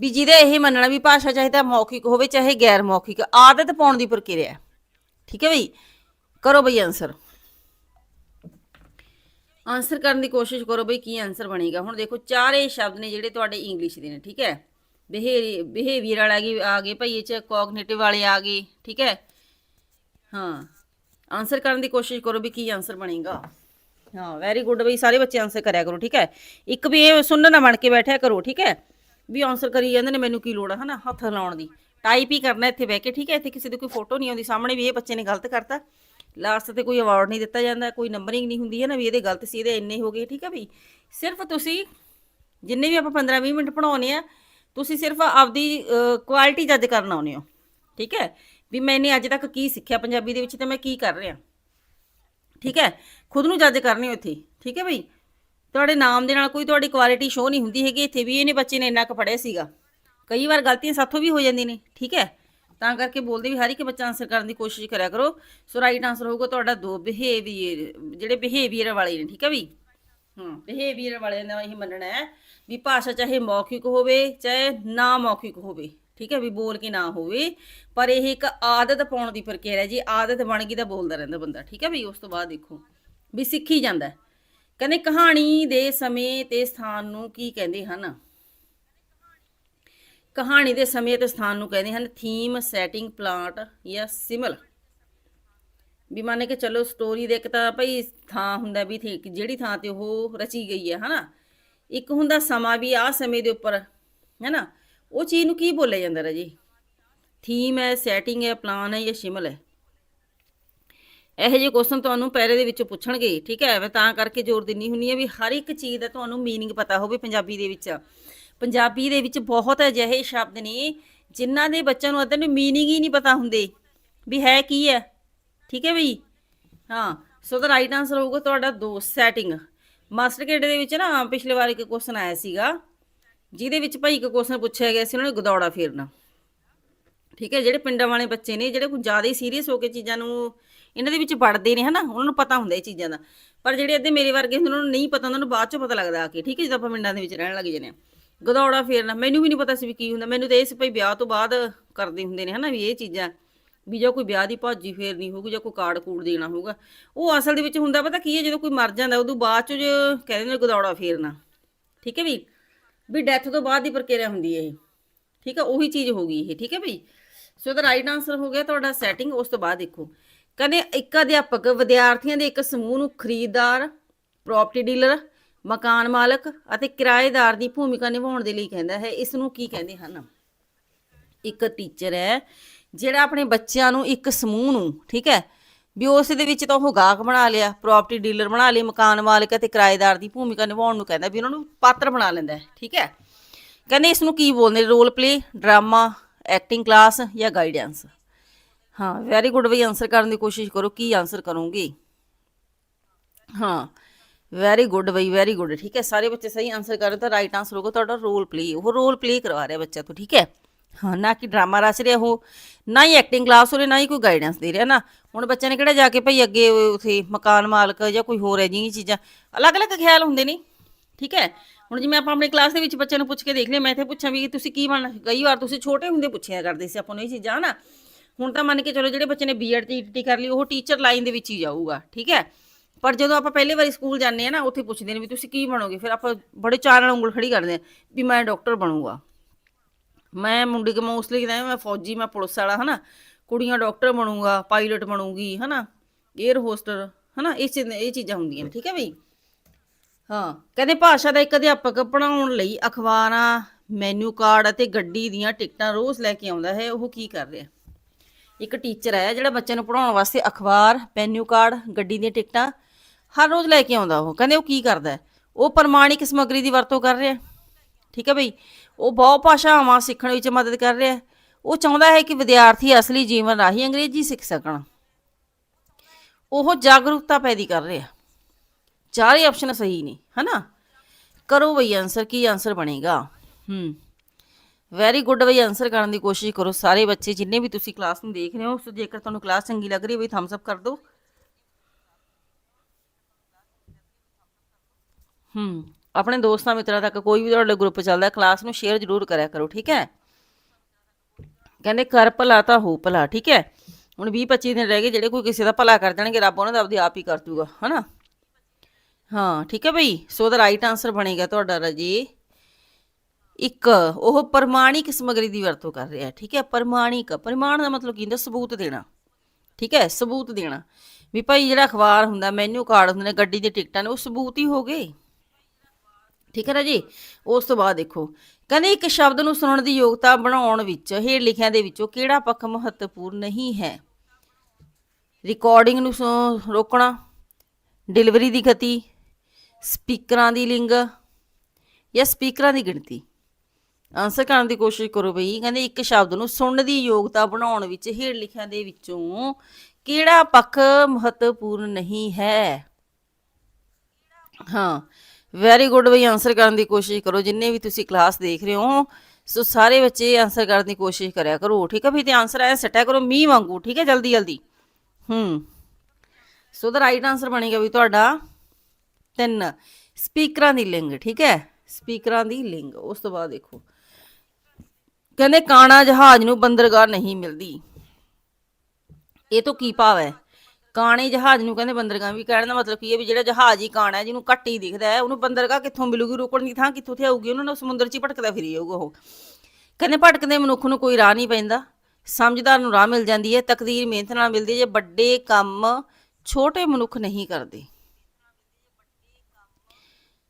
ਵੀ ਜਿਹਦੇ ਇਹ ਮੰਨਣਾ ਵੀ ਭਾਸ਼ਾ ਚਾਹੇ ਤਾਂ ਮੌਖਿਕ ਹੋਵੇ, ਚਾਹੇ ਗੈਰ ਮੌਖਿਕ, ਆਦਤ ਪਾਉਣ ਦੀ ਪ੍ਰਕਿਰਿਆ ਠੀਕ ਹੈ ਬਈ? ਕਰੋ ਬਈ ਆਨਸਰ ਆਨਸਰ ਕਰਨ ਦੀ ਕੋਸ਼ਿਸ਼ ਕਰੋ ਬਈ ਕੀ ਆਨਸਰ ਬਣੇਗਾ। ਹੁਣ ਦੇਖੋ, ਚਾਰੇ ਸ਼ਬਦ ਨੇ ਜਿਹੜੇ ਤੁਹਾਡੇ ਇੰਗਲਿਸ਼ ਦੇ ਨੇ, ਠੀਕ ਹੈ? ਬਿਹੇਵੀਅਰ ਵਾਲਾ ਆ ਗਏ ਭਈ ਇਹ ਚ ਕੋਗਨੀਟਿਵ ਵਾਲੇ ਆ ਗਏ, ਠੀਕ ਹੈ? ਹਾਂ। ਆਨਸਰ ਕਰਨ ਦੀ ਕੋਸ਼ਿਸ਼ ਕਰੋ ਵੀ ਕੀ ਆਨਸਰ ਬਣੇਗਾ। ਹਾਂ ਵੈਰੀ ਗੁੱਡ ਬਈ, ਸਾਰੇ ਬੱਚੇ ਆਨਸਰ ਕਰਿਆ ਕਰੋ, ਠੀਕ ਹੈ? ਇੱਕ ਵੀ ਇਹ ਸੁਣਨ ਨਾ ਬਣ ਕੇ ਬੈਠਿਆ ਕਰੋ, ਠੀਕ ਹੈ? ਵੀ ਆਨਸਰ ਕਰੀ ਜਾਂਦੇ ਨੇ, ਮੈਨੂੰ ਕੀ ਲੋੜ ਹੈ ਹਨਾ? ਹੱਥ ਲਾਉਣ ਦੀ। ਟਾਈਪ ਹੀ ਕਰਨਾ ਇੱਥੇ ਬਹਿ ਕੇ, ਠੀਕ ਹੈ? ਇੱਥੇ ਕਿਸੇ ਦੀ ਕੋਈ ਫੋਟੋ ਨਹੀਂ ਆਉਂਦੀ, ਸਾਹਮਣੇ ਵੀ ਇਹ ਬੱਚੇ ਨੇ ਗਲਤ ਕਰਤਾ। ਲਾਸਟ ਤੇ ਕੋਈ ਅਵਾਰਡ ਨਹੀਂ ਦਿੱਤਾ ਜਾਂਦਾ, ਕੋਈ ਨੰਬਰਿੰਗ ਨਹੀਂ ਹੁੰਦੀ ਹੈ ਨਾ ਵੀ ਇਹਦੇ ਗਲਤ ਸੀ, ਇਹਦੇ ਇੰਨੇ ਹੋ ਗਏ, ਠੀਕ ਹੈ ਬਈ? ਸਿਰਫ ਤੁਸੀਂ ਜਿੰਨੇ ਵੀ ਆਪਾਂ 15 20 ਮਿੰਟ ਪੜਾਉਨੇ ਆ ਤੁਸੀਂ ਸਿਰਫ ਆਪਦੀ ਕੁਆਲਿਟੀ ਜੱਜ ਕਰਨ ਆਉਨੇ ਹੋ, ਠੀਕ ਹੈ? ਵੀ ਮੈਨੇ ਅੱਜ ਤੱਕ ਕੀ ਸਿੱਖਿਆ ਪੰਜਾਬੀ ਦੇ ਵਿੱਚ ਤੇ ਮੈਂ ਕੀ ਕਰ ਰਿਹਾ? ਠੀਕ ਹੈ? ਖੁਦ ਨੂੰ ਜੱਜ ਕਰਨੀ ਹੋ ਇੱਥੇ ਠੀਕ ਹੈ ਬਈ? ਤੁਹਾਡੇ ਨਾਮ ਦੇ ਨਾਲ ਕੋਈ ਤੁਹਾਡੀ ਕੁਆਲਿਟੀ ਸ਼ੋ ਨਹੀਂ ਹੁੰਦੀ ਹੈਗੀ, ਇੱਥੇ ਵੀ ਇਹਨੇ ਬੱਚੇ ਨੇ ਇੰਨਾ ਕੁ ਪੜ੍ਹਿਆ ਸੀਗਾ। ਕਈ ਵਾਰ ਗਲਤੀਆਂ ਸਾਥੋਂ ਵੀ ਹੋ ਜਾਂਦੀਆਂ ਨੇ, ਠੀਕ ਹੈ? ਤਾਂ ਕਰਕੇ ਬੋਲਦੇ ਵੀ ਹਰ ਇੱਕ ਬੱਚਾ ਆਨਸਰ ਕਰਨ ਦੀ ਕੋਸ਼ਿਸ਼ ਕਰਿਆ ਕਰੋ। ਸੋ ਰਾਈਟ ਆਨਸਰ ਹੋਊਗਾ ਤੁਹਾਡਾ ਦੋ ਬਿਹੇਵੀਅਰ ਜਿਹੜੇ ਬਿਹੇਵੀਅਰ ਵਾਲੇ ਨੇ, ਠੀਕ ਹੈ ਵੀ? ਹਾਂ ਬਿਹੇਵੀਅਰ ਵਾਲਿਆਂ ਦਾ ਇਹ ਮੰਨਣਾ ਹੈ ਵੀ ਭਾਸ਼ਾ ਚਾਹੇ ਮੌਖਿਕ ਹੋਵੇ, ਚਾਹੇ ਨਾ ਮੌਖਿਕ ਹੋਵੇ, ਠੀਕ ਹੈ ਵੀ ਬੋਲ ਕੇ ਨਾ ਹੋਵੇ, ਪਰ ਇਹ ਇੱਕ ਆਦਤ ਪਾਉਣ ਦੀ ਪ੍ਰਕਿਰਿਆ ਹੈ ਜੀ। ਆਦਤ ਬਣ ਗਈ ਤਾਂ ਬੋਲਦਾ ਰਹਿੰਦਾ ਬੰਦਾ, ਠੀਕ ਹੈ ਵੀ? ਉਸ ਤੋਂ ਬਾਅਦ ਦੇਖੋ ਵੀ ਸਿੱਖੀ ਜਾਂਦਾ ਕਹਿੰਦੇ ਕਹਾਣੀ ਦੇ ਸਮੇਂ ਤੇ ਸਥਾਨ ਨੂੰ ਕੀ ਕਹਿੰਦੇ ਹਨ? ਕਹਾਣੀ ਦੇ ਸਮੇਂ ਤੇ ਸਥਾਨ ਨੂੰ ਕਹਿੰਦੇ ਹਨ ਥੀਮ ਸੈਟਿੰਗ ਪਲਾਟ ਜਾਂ ਸਿਮਲ ਵੀ ਮੰਨ ਕੇ ਚੱਲੋ ਸਟੋਰੀ ਦੇ ਇੱਕ ਤਾਂ ਭਈ ਥਾਂ ਹੁੰਦਾ ਵੀ ਠੀਕ ਜਿਹੜੀ ਥਾਂ ਤੇ ਉਹ ਰਚੀ ਗਈ ਹੈ, ਹਨਾ? ਇੱਕ ਹੁੰਦਾ ਸਮਾਂ ਵੀ ਆ ਸਮੇਂ ਦੇ ਉੱਪਰ, ਹੈਨਾ? ਉਹ ਚੀਜ਼ ਨੂੰ ਕੀ ਬੋਲਿਆ ਜਾਂਦਾ ਹੈ ਜੀ ਥੀਮ ਹੈ ਸੈਟਿੰਗ ਹੈ ਪਲਾਨ ਹੈ ਜਾਂ ਸ਼ਿਮਲ ਹੈ? ਇਹੋ ਜਿਹੇ ਕੁਐਸਚਨ ਤੁਹਾਨੂੰ ਪੈਰੇ ਦੇ ਵਿੱਚੋਂ ਪੁੱਛਣਗੇ, ਠੀਕ ਹੈ? ਮੈਂ ਤਾਂ ਕਰਕੇ ਜ਼ੋਰ ਦਿੰਨੀ ਹੁੰਨੀ ਹੈ ਵੀ ਹਰ ਇੱਕ ਚੀਜ਼ ਦਾ ਤੁਹਾਨੂੰ ਮੀਨਿੰਗ ਪਤਾ ਹੋਵੇ ਪੰਜਾਬੀ ਦੇ ਵਿੱਚ। ਪੰਜਾਬੀ ਦੇ ਵਿੱਚ ਬਹੁਤ ਅਜਿਹੇ ਸ਼ਬਦ ਨੇ ਜਿਨ੍ਹਾਂ ਦੇ ਬੱਚਿਆਂ ਨੂੰ ਅਦਰ ਨੂੰ ਮੀਨਿੰਗ ਹੀ ਨਹੀਂ ਪਤਾ ਹੁੰਦੇ, ਵੀ ਹੈ ਕੀ ਹੈ। ਠੀਕ ਹੈ ਬਈ? ਹਾਂ ਸੋ ਦਾ ਰਾਈਟ ਆਨਸਰ ਹੋਊਗਾ ਤੁਹਾਡਾ 2 ਸੈਟਿੰਗ ਮਾਸਟਰ ਕੇਡ ਦੇ ਵਿੱਚ ਨਾ ਪਿਛਲੇ ਵਾਰ ਇੱਕ ਕੁਐਸਚਨ ਆਇਆ ਸੀਗਾ, ਜਿਹਦੇ ਵਿੱਚ ਭਾਈ ਇੱਕ ਕੁਐਸਚਨ ਪੁੱਛਿਆ ਗਿਆ ਸੀ ਉਹਨਾਂ ਨੇ ਗਦੌੜਾ ਫੇਰਨਾ। ਠੀਕ ਹੈ, ਜਿਹੜੇ ਪਿੰਡਾਂ ਵਾਲੇ ਬੱਚੇ ਨੇ, ਜਿਹੜੇ ਕੋਈ ਜ਼ਿਆਦਾ ਸੀਰੀਅਸ ਹੋ ਕੇ ਚੀਜ਼ਾਂ ਨੂੰ ਇਹਨਾਂ ਦੇ ਵਿੱਚ ਵੜਦੇ ਨੇ, ਹਨਾ, ਉਹਨਾਂ ਨੂੰ ਪਤਾ ਹੁੰਦਾ ਇਹ ਚੀਜ਼ਾਂ ਦਾ। ਪਰ ਜਿਹੜੇ ਅੱਧੇ ਮੇਰੇ ਵਰਗੇ ਹੁੰਦੇ ਉਹਨਾਂ ਨੂੰ ਨਹੀਂ ਪਤਾ ਉਹਨਾਂ ਨੂੰ ਬਾਅਦ ਚੋਂ ਪਤਾ ਲੱਗਦਾ ਆ ਕੇ। ਠੀਕ ਹੈ, ਜਦੋਂ ਆਪਾਂ ਪਿੰਡਾਂ ਦੇ ਵਿੱਚ ਰਹਿਣ ਲੱਗ ਜਾਂਦੇ ਆ ਗਦੌੜਾ ਫੇਰਨਾ, ਮੈਨੂੰ ਵੀ ਨਹੀਂ ਪਤਾ ਸੀ ਵੀ ਕੀ ਹੁੰਦਾ, ਮੈਨੂੰ ਤਾਂ ਇਹ ਸੀ ਭਈ ਵਿਆਹ ਤੋਂ ਬਾਅਦ ਕਰਦੇ ਹੁੰਦੇ ਨੇ ਹਨਾ ਵੀ ਇਹ ਚੀਜ਼ਾਂ, ਵੀ ਜਾਂ ਕੋਈ ਵਿਆਹ ਦੀ ਭਾਜੀ ਫੇਰਨੀ ਹੋਊਗੀ ਜਾਂ ਕੋਈ ਕਾਰਡ ਕੂੜ ਦੇਣਾ ਹੋਊਗਾ, ਉਹ ਅਸਲ ਦੇ ਵਿੱਚ ਹੁੰਦਾ ਪਤਾ ਕੀ ਹੈ, ਜਦੋਂ ਕੋਈ ਮਰ ਜਾਂਦਾ, ਉਦੋਂ ਬਾਅਦ ਚ ਕਹਿੰਦੇ ਨੇ ਗਦੌੜਾ ਫੇਰਨਾ, ਠੀਕ ਹੈ ਵੀ ਵੀ ਡੈਥ ਤੋਂ ਬਾਅਦ ਦੀ ਪ੍ਰਕਿਰਿਆ ਹੁੰਦੀ ਹੈ ਇਹ, ਠੀਕ ਹੈ, ਉਹੀ ਚੀਜ਼ ਹੋ ਗਈ ਇਹ, ਠੀਕ ਹੈ ਭਈ ਸੋ ਦਾ ਰਾਈਟ ਆਨਸਰ ਹੋ ਗਿਆ ਤੁਹਾਡਾ ਸੈਟਿੰਗ ਉਸ ਤੋਂ ਬਾਅਦ ਦੇਖੋ, ਕਹਿੰਦੇ ਇੱਕ ਅਧਿਆਪਕ ਵਿਦਿਆਰਥੀਆਂ ਦੇ ਇੱਕ ਸਮੂਹ ਨੂੰ ਖਰੀਦਦਾਰ ਪ੍ਰਾਪਰਟੀ ਡੀਲਰ ਮਕਾਨ ਮਾਲਕ ਅਤੇ ਕਿਰਾਏਦਾਰ ਦੀ ਭੂਮਿਕਾ ਨਿਭਾਉਣ ਦੇ ਲਈ ਕਹਿੰਦਾ ਹੈ। ਇਸ ਨੂੰ ਕੀ ਕਹਿੰਦੇ ਹਨ? ਇੱਕ ਟੀਚਰ ਹੈ, ਜਿਹੜਾ ਆਪਣੇ ਬੱਚਿਆਂ ਨੂੰ ਇੱਕ ਸਮੂਹ ਨੂੰ, ਠੀਕ ਹੈ, ਵੀ ਉਸ ਦੇ ਵਿੱਚ ਤਾਂ ਉਹ ਗਾਹਕ ਬਣਾ ਲਿਆ ਪ੍ਰਾਪਰਟੀ ਡੀਲਰ ਬਣਾ ਲਈ, ਮਕਾਨ ਮਾਲਕ ਅਤੇ ਕਿਰਾਏਦਾਰ ਦੀ ਭੂਮਿਕਾ ਨਿਭਾਉਣ ਨੂੰ ਕਹਿੰਦਾ ਵੀ ਉਹਨਾਂ ਨੂੰ ਪਾਤਰ ਬਣਾ ਲੈਂਦਾ ਹੈ, ਠੀਕ ਹੈ। ਕਹਿੰਦੇ ਇਸ ਨੂੰ ਕੀ ਬੋਲਦੇ role play drama acting class ਜਾਂ ਗਾਈਡੈਂਸ ਹਾਂ ਵੈਰੀ ਗੁੱਡ ਬਈ ਆਨਸਰ ਕਰਨ ਦੀ ਕੋਸ਼ਿਸ਼ ਕਰੋ, ਕੀ ਆਨਸਰ ਕਰੋਗੇ? ਹਾਂ ਵੈਰੀ ਗੁੱਡ ਬਈ ਵੈਰੀ ਗੁੱਡ ਠੀਕ ਹੈ, ਸਾਰੇ ਬੱਚੇ ਸਹੀ ਆਨਸਰ ਕਰ ਰਹੇ ਤਾਂ ਰਾਈਟ ਆਨਸਰ ਹੋਗਾ ਤੁਹਾਡਾ ਰੋਲ ਪਲੇ ਉਹ ਰੋਲ ਪਲੇ ਕਰਵਾ ਰਿਹਾ ਬੱਚਾ ਤੋਂ, ਠੀਕ ਹੈ? ਹਾਂ, ਨਾ ਕਿ ਡਰਾਮਾ ਰਚ ਰਿਹਾ ਉਹ, ਨਾ ਹੀ ਐਕਟਿੰਗ ਕਲਾਸ ਹੋ ਰਹੀ, ਨਾ ਹੀ ਕੋਈ ਗਾਈਡੈਂਸ ਦੇ ਰਿਹਾ ਨਾ। ਹੁਣ ਬੱਚਿਆਂ ਨੇ ਕਿਹੜਾ ਜਾ ਕੇ ਭਈ ਅੱਗੇ ਉਥੇ ਮਕਾਨ ਮਾਲਕ ਜਾਂ ਕੋਈ ਹੋਰ ਹੈ ਜੀ ਚੀਜ਼ਾਂ, ਅਲੱਗ-ਅਲੱਗ ਖਿਆਲ ਹੁੰਦੇ ਨੇ, ਠੀਕ ਹੈ? ਹੁਣ ਜਿਵੇਂ ਆਪਾਂ ਆਪਣੀ ਕਲਾਸ ਦੇ ਵਿੱਚ ਬੱਚਿਆਂ ਨੂੰ ਪੁੱਛ ਕੇ ਦੇਖ ਲਿਆ, ਮੈਂ ਇੱਥੇ ਪੁੱਛਾਂ ਵੀ ਤੁਸੀਂ ਕੀ ਬਣਨਾ ਕਈ ਵਾਰ ਤੁਸੀਂ ਛੋਟੇ ਹੁੰਦੇ ਪੁੱਛਿਆ ਕਰਦੇ ਸੀ ਆਪਾਂ ਨੂੰ ਇਹ ਚੀਜ਼ਾਂ ਨਾ ਹੁਣ ਤਾਂ ਮੰਨ ਕੇ ਚਲੋ ਜਿਹੜੇ ਬੱਚੇ ਨੇ ਬੀਐਡ ਟੀਟੀ ਕਰ ਲਈ, ਉਹ ਟੀਚਰ ਲਾਈਨ ਦੇ ਵਿੱਚ ਹੀ ਜਾਊਗਾ, ਠੀਕ ਹੈ? ਪਰ ਜਦੋਂ ਆਪਾਂ ਪਹਿਲੀ ਵਾਰੀ ਸਕੂਲ ਜਾਂਦੇ ਆ ਨਾ, ਉੱਥੇ ਪੁੱਛਦੇ ਨੇ ਵੀ ਤੁਸੀਂ ਕੀ ਬਣੋਗੇ? ਫਿਰ ਆਪਾਂ ਬੜੇ ਚਾਰ ਨਾਲ ਉਂਗਲ ਖੜੀ ਕਰਦੇ ਆ ਵੀ ਮੈਂ ਡਾਕਟਰ ਬਣੂਗਾ। ਮੈਂ ਮੁੰਡੇ ਕੇ ਮੋਸਟਲੀ ਕਹਿੰਦਾ ਮੈਂ ਫੌਜੀ, ਮੈਂ ਪੁਲਿਸ ਵਾਲਾ, ਹਨਾ? ਕੁੜੀਆਂ ਡਾਕਟਰ ਬਣੂਗਾ, ਪਾਇਲਟ ਬਣੂਗੀ, ਹਨਾ? 에ਅਰ ਹੋਸਟਰ ਹਨਾ? ਇਹ ਚੀਜ਼- ਇਹ ਚੀਜ਼ਾਂ ਹੁੰਦੀਆਂ ਠੀਕ ਹੈ ਬਈ? ਹਾਂ, ਕਹਿੰਦੇ ਭਾਸ਼ਾ ਦਾ ਇੱਕ ਅਧਿਆਪਕ ਪੜਾਉਣ ਲਈ ਅਖਬਾਰਾਂ ਮੈਨੂ ਕਾਰਡ ਅਤੇ ਗੱਡੀ ਦੀਆਂ ਟਿਕਟਾਂ ਰੋਜ਼ ਲੈ ਕੇ ਆਉਂਦਾ ਹੈ, ਉਹ ਕੀ ਕਰ ਰਿਹਾ? ਇੱਕ ਟੀਚਰ ਹੈ ਜਿਹੜਾ ਬੱਚਿਆਂ ਨੂੰ ਪੜਾਉਣ ਵਾਸਤੇ ਅਖਬਾਰ ਮੈਨੂ ਕਾਰਡ ਗੱਡੀ ਦੀਆਂ ਟਿਕਟਾਂ ਹਰ ਰੋਜ਼ ਲੈ ਕੇ ਆਉਂਦਾ ਉਹ, ਕਹਿੰਦੇ ਉਹ ਕੀ ਕਰਦਾ ਉਹ ਪ੍ਰਮਾਣਿਕ ਸਮੱਗਰੀ ਦੀ ਵਰਤੋਂ ਕਰ ਰਿਹਾ ਠੀਕ ਹੈ ਬਈ? ਉਹ ਬਹੁ ਭਾਸ਼ਾਵਾਂ ਸਿੱਖਣ ਵਿੱਚ ਮਦਦ ਕਰ ਰਿਹਾ ਉਹ ਚਾਹੁੰਦਾ ਹੈ ਕਿ ਵਿਦਿਆਰਥੀ ਅਸਲੀ ਜੀਵਨ ਰਾਹੀਂ ਅੰਗਰੇਜ਼ੀ ਸਿੱਖ ਸਕਣ। ਉਹ ਜਾਗਰੂਕਤਾ ਪੈਦੀ ਕਰ ਰਿਹਾ ਚਾਰੇ ਆਪਸ਼ਨ ਸਹੀ ਨੇ, ਹਨਾ? ਕਰੋ ਬਈ ਆਨਸਰ ਕੀ ਆਨਸਰ ਬਣੇਗਾ? ਹੂੰ। ਵੈਰੀ ਗੁੱਡ ਬਈ ਆਨਸਰ ਕਰਨ ਦੀ ਕੋਸ਼ਿਸ਼ ਕਰੋ। ਸਾਰੇ ਬੱਚੇ ਜਿੰਨੇ ਵੀ ਤੁਸੀਂ ਕਲਾਸ ਨੂੰ ਦੇਖ ਰਹੇ ਹੋ ਸੋ ਜੇਕਰ ਤੁਹਾਨੂੰ ਕਲਾਸ ਚੰਗੀ ਲੱਗ ਰਹੀ ਹੈ ਬਈ ਥੰਬਸ ਅਪ ਕਰ ਦਿਓ। ਹੂੰ। ਆਪਣੇ ਦੋਸਤਾਂ ਮਿੱਤਰਾਂ ਤੱਕ ਕੋਈ ਵੀ ਤੁਹਾਡੇ ਗਰੁੱਪ ਚੱਲਦਾ ਕਲਾਸ ਨੂੰ ਸ਼ੇਅਰ ਜ਼ਰੂਰ ਕਰਿਆ ਕਰੋ, ਠੀਕ ਹੈ? ਕਹਿੰਦੇ, ਕਰ ਭਲਾ ਤਾਂ ਹੋ ਭਲਾ ਠੀਕ ਹੈ? ਹੁਣ 20 25 ਦਿਨ ਰਹਿ ਗਏ, ਜਿਹੜੇ ਕੋਈ ਕਿਸੇ ਦਾ ਭਲਾ ਕਰ ਦੇਣਗੇ, ਰੱਬ ਉਹਨਾਂ ਦਾ ਆਪਦੇ ਆਪ ਹੀ ਕਰ ਦੂਗਾ, ਹਨਾ? ਹਾਂ, ਠੀਕ ਹੈ ਬਈ? ਸੋ ਦਾ ਰਾਈਟ ਆਨਸਰ ਬਣੇਗਾ ਤੁਹਾਡਾ ਰਾਜੀ। ਇੱਕ, ਉਹ ਪ੍ਰਮਾਣਿਕ ਸਮਗਰੀ ਦੀ ਵਰਤੋਂ ਕਰ ਰਿਹਾ, ਠੀਕ ਹੈ? ਪ੍ਰਮਾਣਿਕ, ਪ੍ਰਮਾਣ ਦਾ ਮਤਲਬ ਕੀ ਹੁੰਦਾ? ਸਬੂਤ ਦੇਣਾ, ਠੀਕ ਹੈ? ਸਬੂਤ ਦੇਣਾ। ਵੀ ਭਾਈ ਜਿਹੜਾ ਅਖਬਾਰ ਹੁੰਦਾ ਮੈਨੂ ਕਾਰਡ ਹੁੰਦੇ ਨੇ, ਗੱਡੀ ਦੇ ਟਿਕਟਾਂ ਨੇ, ਉਹ ਸਬੂਤ ਹੀ ਹੋ ਗਏ। ਠੀਕ ਹੈ ਨਾ ਜੀ? ਉਸ ਤੋਂ ਬਾਅਦ ਦੇਖੋ। ਕਹਿੰਦੇ ਇੱਕ ਸ਼ਬਦ ਨੂੰ ਸੁਣਨ ਦੀ ਯੋਗਤਾ ਬਣਾਉਣ ਵਿੱਚ, ਹੇਠ ਲਿਖਿਆਂ ਦੇ ਵਿੱਚੋਂ ਕਿਹੜਾ ਪੱਖ ਮਹੱਤਵਪੂਰਨ ਨਹੀਂ ਹੈ? ਰਿਕਾਰਡਿੰਗ ਨੂੰ ਰੋਕਣਾ ਡਿਲੀਵਰੀ ਦੀ ਗਤੀ ਸਪੀਕਰਾਂ ਦੀ ਲਿੰਗ ਜਾਂ ਸਪੀਕਰਾਂ ਦੀ ਗਿਣਤੀ? ਆਨਸਰ ਕਰਨ ਦੀ ਕੋਸ਼ਿਸ਼ ਕਰੋ ਬਈ। ਕਹਿੰਦੇ ਇੱਕ ਸ਼ਬਦ ਨੂੰ ਸੁਣਨ ਦੀ ਯੋਗਤਾ ਬਣਾਉਣ ਵਿੱਚ, ਹੇਠ ਲਿਖਿਆਂ ਦੇ ਵਿੱਚੋਂ ਕਿਹੜਾ ਪੱਖ ਮਹੱਤਵਪੂਰਨ ਨਹੀਂ ਹੈ? ਹਾਂ। ਵੈਰੀ ਗੁੱਡ ਬਈ ਆਨਸਰ ਕਰਨ ਦੀ ਕੋਸ਼ਿਸ਼ ਕਰੋ। ਜਿੰਨੇ ਵੀ ਤੁਸੀਂ ਕਲਾਸ ਦੇਖ ਰਹੇ ਹੋ, ਸੋ ਸਾਰੇ ਬੱਚੇ ਆਨਸਰ ਕਰਨ ਦੀ ਕੋਸ਼ਿਸ਼ ਕਰਿਆ ਕਰੋ। ਠੀਕ ਹੈ ਵੀ ਤੇ ਆਨਸਰ ਐ ਸਟਿਆ ਕਰੋ ਮੀਂਹ ਵਾਂਗੂ, ਠੀਕ ਹੈ ਜਲਦੀ ਜਲਦੀ। ਹੂੰ। ਸੋ ਦਾ ਰਾਈਟ ਆਨਸਰ ਬਣੇਗਾ ਵੀ ਤੁਹਾਡਾ ਤਿੰਨ। ਸਪੀਕਰਾਂ ਦੀ ਲਿੰਗ, ਠੀਕ ਹੈ ਸਪੀਕਰਾਂ ਦੀ ਲਿੰਗ। ਉਸ ਤੋਂ ਬਾਅਦ ਦੇਖੋ। ਕਹਿੰਦੇ ਕਾਣਾ ਜਹਾਜ਼ ਨੂੰ ਬੰਦਰਗਾਹ ਨਹੀਂ ਮਿਲਦੀ। ਇਹ ਤੋਂ ਕੀ ਭਾਵ ਹੈ? ਕਾਣੇ ਜਹਾਜ਼ ਨੂੰ ਕਹਿੰਦੇ ਬੰਦਰਗਾਹ ਵੀ, ਕਹਿਣ ਦਾ ਮਤਲਬ ਕੀ ਹੈ ਵੀ ਜਿਹੜਾ ਜਹਾਜ਼ ਹੀ ਕਾਣਾ ਹੈ, ਜਿਹਨੂੰ ਘੱਟ ਹੀ ਦਿਖਦਾ ਹੈ, ਉਹਨੂੰ ਬੰਦਰਗਾਹ ਕਿੱਥੋਂ ਮਿਲੂਗੀ, ਰੋਕਣ ਦੀ ਥਾਂ ਕਿੱਥੋਂ ਤੇ ਆਊਗੀ, ਉਹਨਾਂ ਨੂੰ ਸਮੁੰਦਰ 'ਚ ਹੀ ਭਟਕਦਾ ਫਿਰੀ ਜਾਊਗਾ ਉਹ। ਕਹਿੰਦੇ ਭਟਕਦੇ ਮਨੁੱਖ ਨੂੰ ਕੋਈ ਰਾਹ ਨਹੀਂ ਪੈਂਦਾ, ਸਮਝਦਾਰ ਨੂੰ ਰਾਹ ਮਿਲ ਜਾਂਦੀ ਹੈ, ਤਕਦੀਰ ਮਿਹਨਤ ਨਾਲ ਮਿਲਦੀ ਹੈ, ਜੇ ਵੱਡੇ ਕੰਮ ਛੋਟੇ ਮਨੁੱਖ ਨਹੀਂ ਕਰਦੇ।